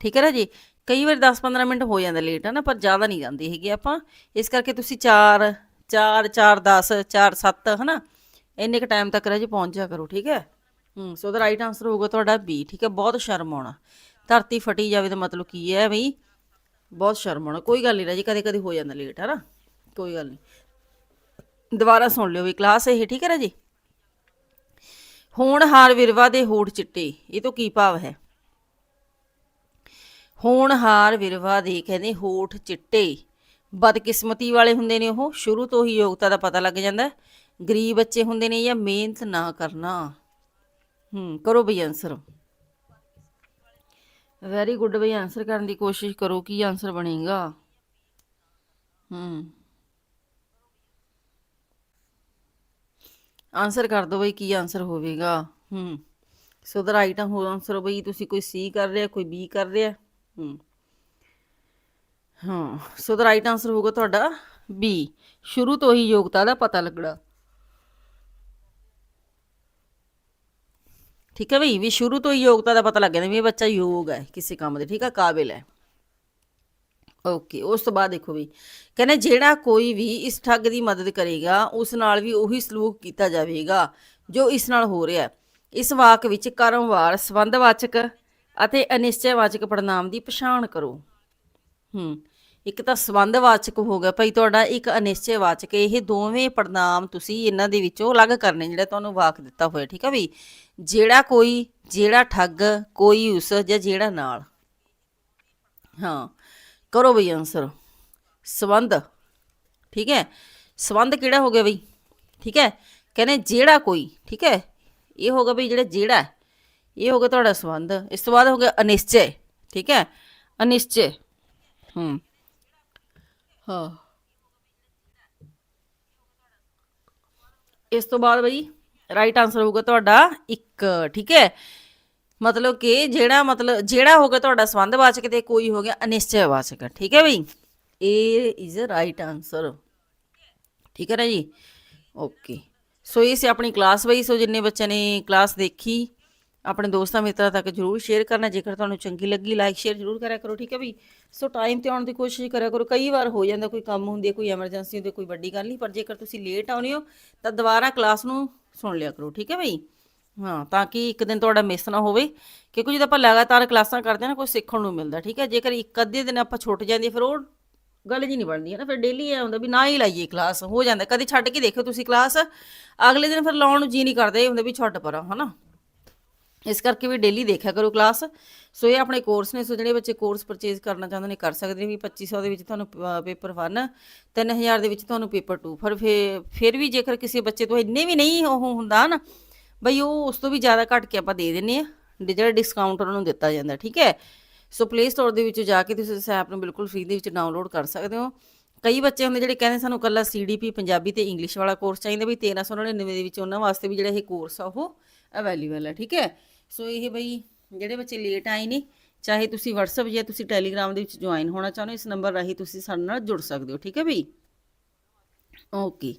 ਠੀਕ ਹੈ ਨਾ ਜੀ? ਕਈ ਵਾਰ 10-15 ਮਿੰਟ ਹੋ ਜਾਂਦਾ ਲੇਟ ਹੈ ਨਾ, ਪਰ ਜ਼ਿਆਦਾ ਨਹੀਂ ਜਾਂਦੀ ਹੈਗੀ ਆਪਾਂ। ਇਸ ਕਰਕੇ ਤੁਸੀਂ 4 4 4 10 4 7 ਨਾ ਇੰਨੇ ਕ ਟਾਈਮ ਤੱਕ ਰਾਜੇ ਪਹੁੰਚ ਜਾ ਕਰੋ, ਠੀਕ ਹੈ? ਹੂੰ, ਸੋ ਦਾ ਰਾਈਟ ਆਨਸਰ ਹੋਊਗਾ ਤੁਹਾਡਾ ਬੀ ਠੀਕ ਹੈ? ਬਹੁਤ ਸ਼ਰਮ ਆਉਣਾ। ਧਰਤੀ ਫਟੀ ਜਾਵੇ ਤਾਂ ਮਤਲਬ ਕੀ ਹੈ ਬਈ? ਬਹੁਤ ਸ਼ਰਮ ਆਉਣਾ। ਕੋਈ ਗੱਲ ਨਹੀਂ ਰਾਜੇ ਕਦੇ ਕਦੇ ਹੋ ਜਾਂਦਾ ਲੇਟ ਹੈ ਨਾ ਕੋਈ ਗੱਲ ਨਹੀਂ। ਦੁਬਾਰਾ ਸੁਣ ਲਿਓ ਵੀ ਕਲਾਸ ਇਹ, ਠੀਕ ਹੈ ਰਾਜੀ? ਹੋਣਹਾਰ ਵਿਰਵਾ ਦੇ ਹੋਠ ਚਿੱਟੇ, ਇਹ ਤੋਂ ਕੀ ਭਾਵ ਹੈ? ਹੋਣਹਾਰ ਵਿਰਵਾ ਦੇ ਕਹਿੰਦੇ ਹੋਠ ਚਿੱਟੇ। ਬਦਕਿਸਮਤੀ ਵਾਲੇ ਹੁੰਦੇ ਨੇ ਉਹ, ਸ਼ੁਰੂ ਤੋਂ ਹੀ ਯੋਗਤਾ ਦਾ ਪਤਾ ਲੱਗ ਜਾਂਦਾ। ਗਰੀਬ ਬੱਚੇ ਹੁੰਦੇ ਨੇ ਜਾਂ ਮਿਹਨਤ ਨਾ ਕਰਨਾ। ਹੂੰ, ਕਰੋ ਬਈ ਆਨਸਰ ਵੈਰੀ ਗੁੱਡ ਬਈ ਆਨਸਰ ਕਰਨ ਦੀ ਕੋਸ਼ਿਸ਼ ਕਰੋ, ਕੀ ਆਨਸਰ ਬਣੇਗਾ? ਹੂੰ। ਆਨਸਰ ਕਰ ਦਿਓ ਬਈ ਕੀ ਆਨਸਰ ਹੋਵੇਗਾ। ਹੂੰ। ਸੋ ਦਾ ਰਾਈਟ ਆਨਸਰ ਬਈ ਤੁਸੀਂ ਕੋਈ ਸੀ ਕਰ ਰਿਹਾ, ਕੋਈ ਬੀ ਕਰ ਰਿਹਾ। ਹੂੰ। ਹਾਂ ਸੋ ਦਾ ਰਾਈਟ ਆਨਸਰ ਹੋਊਗਾ ਤੁਹਾਡਾ ਬੀ ਸ਼ੁਰੂ ਤੋਂ ਹੀ ਯੋਗਤਾ ਦਾ ਪਤਾ ਲੱਗਣਾ। ਠੀਕ ਹੈ ਬਈ? ਵੀ ਸ਼ੁਰੂ ਤੋਂ ਹੀ ਯੋਗਤਾ ਦਾ ਪਤਾ ਲੱਗ ਜਾਂਦਾ ਵੀ ਇਹ ਬੱਚਾ ਯੋਗ ਹੈ, ਕਿਸੇ ਕੰਮ ਦੇ। ਠੀਕ ਹੈ? ਕਾਬਿਲ ਹੈ। ਓਕੇ ਉਸ ਤੋਂ ਬਾਅਦ ਦੇਖੋ ਵੀ। ਕਹਿੰਦੇ ਜਿਹੜਾ ਕੋਈ ਵੀ ਇਸ ਠੱਗ ਦੀ ਮਦਦ ਕਰੇਗਾ, ਉਸ ਨਾਲ ਵੀ ਉਹੀ ਸਲੂਕ ਕੀਤਾ ਜਾਵੇਗਾ, ਜੋ ਇਸ ਨਾਲ ਹੋ ਰਿਹਾ ਇਸ ਵਾਕ ਵਿੱਚ ਕਰਮਵਾਰ, ਸੰਬੰਧਵਾਚਕ ਅਤੇ ਅਨਿਸ਼ਚੈਵਾਚਕ ਪੜਨਾਮ ਦੀ ਪਛਾਣ ਕਰੋ। ਹੂੰ, ਇੱਕ ਤਾਂ ਸੰਬੰਧਵਾਚਕ ਹੋ ਗਿਆ। ਭਾਈ, ਤੁਹਾਡਾ ਇੱਕ ਅਨਿਸ਼ਚੈਵਾਚਕ ਇਹ ਦੋਵੇਂ ਪੜਨਾਮ ਤੁਸੀਂ ਇਹਨਾਂ ਦੇ ਵਿੱਚੋਂ ਅਲੱਗ ਕਰਨੇ, ਜਿਹੜਾ ਤੁਹਾਨੂੰ ਵਾਕ ਦਿੱਤਾ ਹੋਇਆ, ਠੀਕ ਹੈ ਵੀ? ਜਿਹੜਾ ਕੋਈ, ਜਿਹੜਾ ਠੱਗ, ਕੋਈ ਉਸ ਜਾਂ ਜਿਹੜਾ ਨਾਲ। ਹਾਂ ਕਰੋ ਬਈ ਆਨਸਰ ਸਬੰਧ, ਠੀਕ ਹੈ? ਸਬੰਧ ਕਿਹੜਾ ਹੋ ਗਿਆ ਬਈ? ਠੀਕ ਹੈ? ਕਹਿੰਦੇ ਜਿਹੜਾ ਕੋਈ, ਠੀਕ ਹੈ? ਇਹ ਹੋ ਗਿਆ ਬਈ ਜਿਹੜਾ ਜਿਹੜਾ ਇਹ ਹੋ ਗਿਆ ਤੁਹਾਡਾ ਸਬੰਧ। ਇਸ ਤੋਂ ਬਾਅਦ ਹੋ ਗਿਆ ਅਨਿਸ਼ਚੈ, ਠੀਕ ਹੈ? ਅਨਿਸ਼ਚੈ। ਹੂੰ। ਹਾਂ। ਇਸ ਤੋਂ ਬਾਅਦ ਬਈ ਰਾਈਟ ਆਨਸਰ ਹੋਊਗਾ ਤੁਹਾਡਾ 1 ਠੀਕ ਹੈ? ਮਤਲਬ ਕਿ ਜਿਹੜਾ ਮਤਲਬ ਜਿਹੜਾ ਹੋਗਾ ਤੁਹਾਡਾ ਸੰਬੰਧ ਵਾਚਕ ਤੇ ਕੋਈ ਹੋ ਗਿਆ ਅਨਿਸ਼ਚੈਵਾਚਕ ਠੀਕ ਹੈ ਬਈ? ਇਹ ਇਜ਼ ਰਾਈਟ ਆਨਸਰ ਠੀਕ ਹੈ ਨਾ ਜੀ? ਓਕੇ ਸੋ ਇਹ ਸੀ ਆਪਣੀ ਕਲਾਸ ਬਈ ਸੋ ਜਿੰਨੇ ਬੱਚਿਆਂ ਨੇ ਕਲਾਸ ਦੇਖੀ, ਆਪਣੇ ਦੋਸਤਾਂ ਮਿੱਤਰਾਂ ਤੱਕ ਜਰੂਰ ਸ਼ੇਅਰ ਕਰਨਾ, ਜੇਕਰ ਤੁਹਾਨੂੰ ਚੰਗੀ ਲੱਗੀ ਲਾਈਕ ਸ਼ੇਅਰ ਜਰੂਰ ਕਰਿਆ ਕਰੋ, ਠੀਕ ਹੈ ਬਈ? ਸੋ ਟਾਈਮ ਤੇ ਆਉਣ ਦੀ ਕੋਸ਼ਿਸ਼ ਕਰਿਆ ਕਰੋ। ਕਈ ਵਾਰ ਹੋ ਜਾਂਦਾ, ਕੋਈ ਕੰਮ ਹੁੰਦੀ ਹੈ, ਕੋਈ ਐਮਰਜੈਂਸੀ ਹੁੰਦੀ ਕੋਈ ਵੱਡੀ ਗੱਲ ਨਹੀਂ, ਪਰ ਜੇਕਰ ਤੁਸੀਂ ਲੇਟ ਆਉਨੇ ਹੋ, ਤਾਂ ਦੁਬਾਰਾ ਕਲਾਸ ਨੂੰ ਸੁਣ ਲਿਆ ਕਰੋ, ਠੀਕ ਹੈ ਬਈ? ਹਾਂ, ਤਾਂ ਕਿ ਇੱਕ ਦਿਨ ਤੁਹਾਡਾ ਮਿਸ ਨਾ ਹੋਵੇ ਕਿਉਂਕਿ ਜਦੋਂ ਆਪਾਂ ਲਗਾਤਾਰ ਕਲਾਸਾਂ ਕਰਦੇ ਹਾਂ ਨਾ ਕੁਝ ਸਿੱਖਣ ਨੂੰ ਮਿਲਦਾ, ਠੀਕ ਹੈ? ਜੇਕਰ ਇੱਕ ਅੱਧੇ ਦਿਨ ਆਪਾਂ ਛੁੱਟ ਜਾਂਦੀ ਫਿਰ ਉਹ ਗੱਲ ਜੀ ਨਹੀਂ ਬਣਦੀ, ਹੈ ਨਾ? ਫਿਰ ਡੇਲੀ ਇਹ ਹੁੰਦਾ ਵੀ ਨਾ ਹੀ ਲਾਈਏ ਕਲਾਸ ਹੋ ਜਾਂਦਾ। ਕਦੇ ਛੱਡ ਕੇ ਦੇਖੋ ਤੁਸੀਂ ਕਲਾਸ ਅਗਲੇ ਦਿਨ ਫਿਰ ਲਾਉਣ ਨੂੰ ਜੀ ਨਹੀਂ ਕਰਦਾ, ਇਹ ਹੁੰਦਾ ਵੀ ਛੱਡ ਪਰਾਂ, ਹਨਾ? ਇਸ ਕਰਕੇ ਵੀ ਡੇਲੀ ਦੇਖਿਆ ਕਰੋ ਕਲਾਸ ਸੋ ਇਹ ਆਪਣੇ ਕੋਰਸ ਨੇ, ਸੋ ਜਿਹੜੇ ਬੱਚੇ ਕੋਰਸ ਪਰਚੇਜ਼ ਕਰਨਾ ਚਾਹੁੰਦੇ ਨੇ, ਕਰ ਸਕਦੇ ਨੇ ਵੀ 2500 ਦੇ ਵਿੱਚ ਤੁਹਾਨੂੰ ਪੇਪਰ 1 3000 ਦੇ ਵਿੱਚ ਤੁਹਾਨੂੰ ਪੇਪਰ 2 ਪਰ ਫੇ- ਫਿਰ ਵੀ ਜੇਕਰ ਕਿਸੇ ਬੱਚੇ ਤੋਂ ਇੰਨੇ ਵੀ ਨਹੀਂ ਉਹ ਹੁੰਦਾ ਨਾ ਬਈ ਉਹ ਉਸ ਤੋਂ ਵੀ ਜ਼ਿਆਦਾ ਘੱਟ ਕੇ ਆਪਾਂ ਦੇ ਦਿੰਨੇ ਆ ਜਿਹੜਾ ਡਿਸਕਾਊਂਟ ਉਹਨਾਂ ਨੂੰ ਦਿੱਤਾ ਜਾਂਦਾ, ਠੀਕ ਹੈ? ਸੋ ਪਲੇ ਸਟੋਰ ਦੇ ਵਿੱਚ ਜਾ ਕੇ ਤੁਸੀਂ ਇਸ ਐਪ ਨੂੰ ਬਿਲਕੁਲ ਫ੍ਰੀ ਦੇ ਵਿੱਚ ਡਾਊਨਲੋਡ ਕਰ ਸਕਦੇ ਹੋ। ਕਈ ਬੱਚੇ ਹੁੰਦੇ ਜਿਹੜੇ ਕਹਿੰਦੇ ਸਾਨੂੰ ਕੱਲਾ ਸੀਡੀਪੀ ਪੰਜਾਬੀ ਤੇ ਇੰਗਲਿਸ਼ ਵਾਲਾ ਕੋਰਸ ਚਾਹੀਦਾ ਵੀ 1399 ਦੇ ਵਿੱਚ ਉਹਨਾਂ ਵਾਸਤੇ ਵੀ ਜਿਹੜਾ ਇਹ ਕੋਰਸ ਆ, ਉਹ ਅਵੇਲੇਬਲ ਹੈ ਠੀਕ ਹੈ? ਸੋ ਇਹ ਬਈ ਜਿਹੜੇ ਬੱਚੇ ਲੇਟ ਆਏ ਨੇ, ਚਾਹੇ ਤੁਸੀਂ WhatsApp ਜਾਂ ਤੁਸੀਂ Telegram ਦੇ ਵਿੱਚ ਜੁਆਇਨ ਹੋਣਾ ਚਾਹੁੰਦੇ ਹੋ, ਇਸ ਨੰਬਰ ਰਾਹੀਂ ਤੁਸੀਂ ਸਾਡੇ ਨਾਲ ਜੁੜ ਸਕਦੇ ਹੋ, ਠੀਕ ਹੈ ਬਈ? ਓਕੇ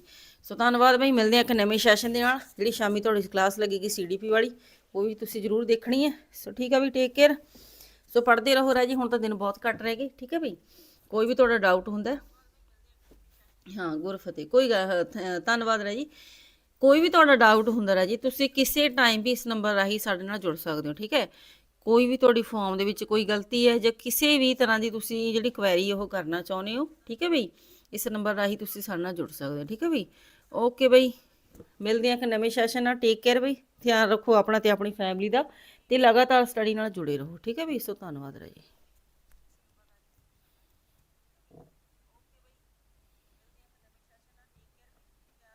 ਸੋ ਧੰਨਵਾਦ ਬਈ ਮਿਲਦੇ ਆ ਇੱਕ ਨਵੇਂ ਸੈਸ਼ਨ ਦੇ ਨਾਲ ਜਿਹੜੀ ਸ਼ਾਮੀ ਤੁਹਾਡੀ ਕਲਾਸ ਲੱਗੇਗੀ ਸੀਡੀਪੀ ਵਾਲੀ ਉਹ ਵੀ ਤੁਸੀਂ ਜ਼ਰੂਰ ਦੇਖਣੀ ਹੈ। ਸੋ ਠੀਕ ਹੈ ਬਈ ਟੇਕ ਕੇਅਰ ਸੋ ਪੜ੍ਹਦੇ ਰਹੋ ਰਾਜੀ ਹੁਣ ਤਾਂ ਦਿਨ ਬਹੁਤ ਘੱਟ ਰਹਿ ਗਏ ਠੀਕ ਹੈ ਬਈ? ਕੋਈ ਵੀ ਤੁਹਾਡਾ ਡਾਊਟ ਹੁੰਦਾ ਹੈ, ਹਾਂ ਗੁਰਫਤਿਹ ਕੋਈ ਗੱਲ- ਥ- ਧੰਨਵਾਦ ਰਾਜੀ। ਕੋਈ ਵੀ ਤੁਹਾਡਾ ਡਾਊਟ ਹੁੰਦਾ ਰਾਜੀ ਤੁਸੀਂ ਕਿਸੇ ਟਾਈਮ ਵੀ ਇਸ ਨੰਬਰ ਰਾਹੀਂ ਸਾਡੇ ਨਾਲ ਜੁੜ ਸਕਦੇ ਹੋ ਠੀਕ ਹੈ? ਕੋਈ ਵੀ ਤੁਹਾਡੀ ਫਾਰਮ ਦੇ ਵਿੱਚ ਕੋਈ ਗਲਤੀ ਹੈ ਜਾਂ ਕਿਸੇ ਵੀ ਤਰ੍ਹਾਂ ਦੀ ਤੁਸੀਂ ਜਿਹੜੀ ਕੁਐਰੀ ਉਹ ਕਰਨਾ ਚਾਹੁੰਦੇ ਹੋ ਠੀਕ ਹੈ ਬਈ? ਇਸ ਨੰਬਰ ਰਾਹੀਂ ਤੁਸੀਂ ਸਾਡੇ ਨਾਲ ਜੁੜ ਸਕਦੇ ਹੋ, ਠੀਕ ਹੈ ਬਈ? ਓਕੇ ਬਈ, ਮਿਲਦੇ ਹਾਂ ਇੱਕ ਨਵੇਂ ਸੈਸ਼ਨ ਨਾਲ ਟੇਕ ਕੇਅਰ ਬਈ, ਧਿਆਨ ਰੱਖੋ ਆਪਣਾ ਤੇ ਆਪਣੀ ਫੈਮਿਲੀ ਦਾ ਤੇ ਲਗਾਤਾਰ ਸਟੱਡੀ ਨਾਲ ਜੁੜੇ ਰਹੋ, ਠੀਕ ਹੈ ਬਈ? ਸੋ ਧੰਨਵਾਦ ਰਾਜੀ।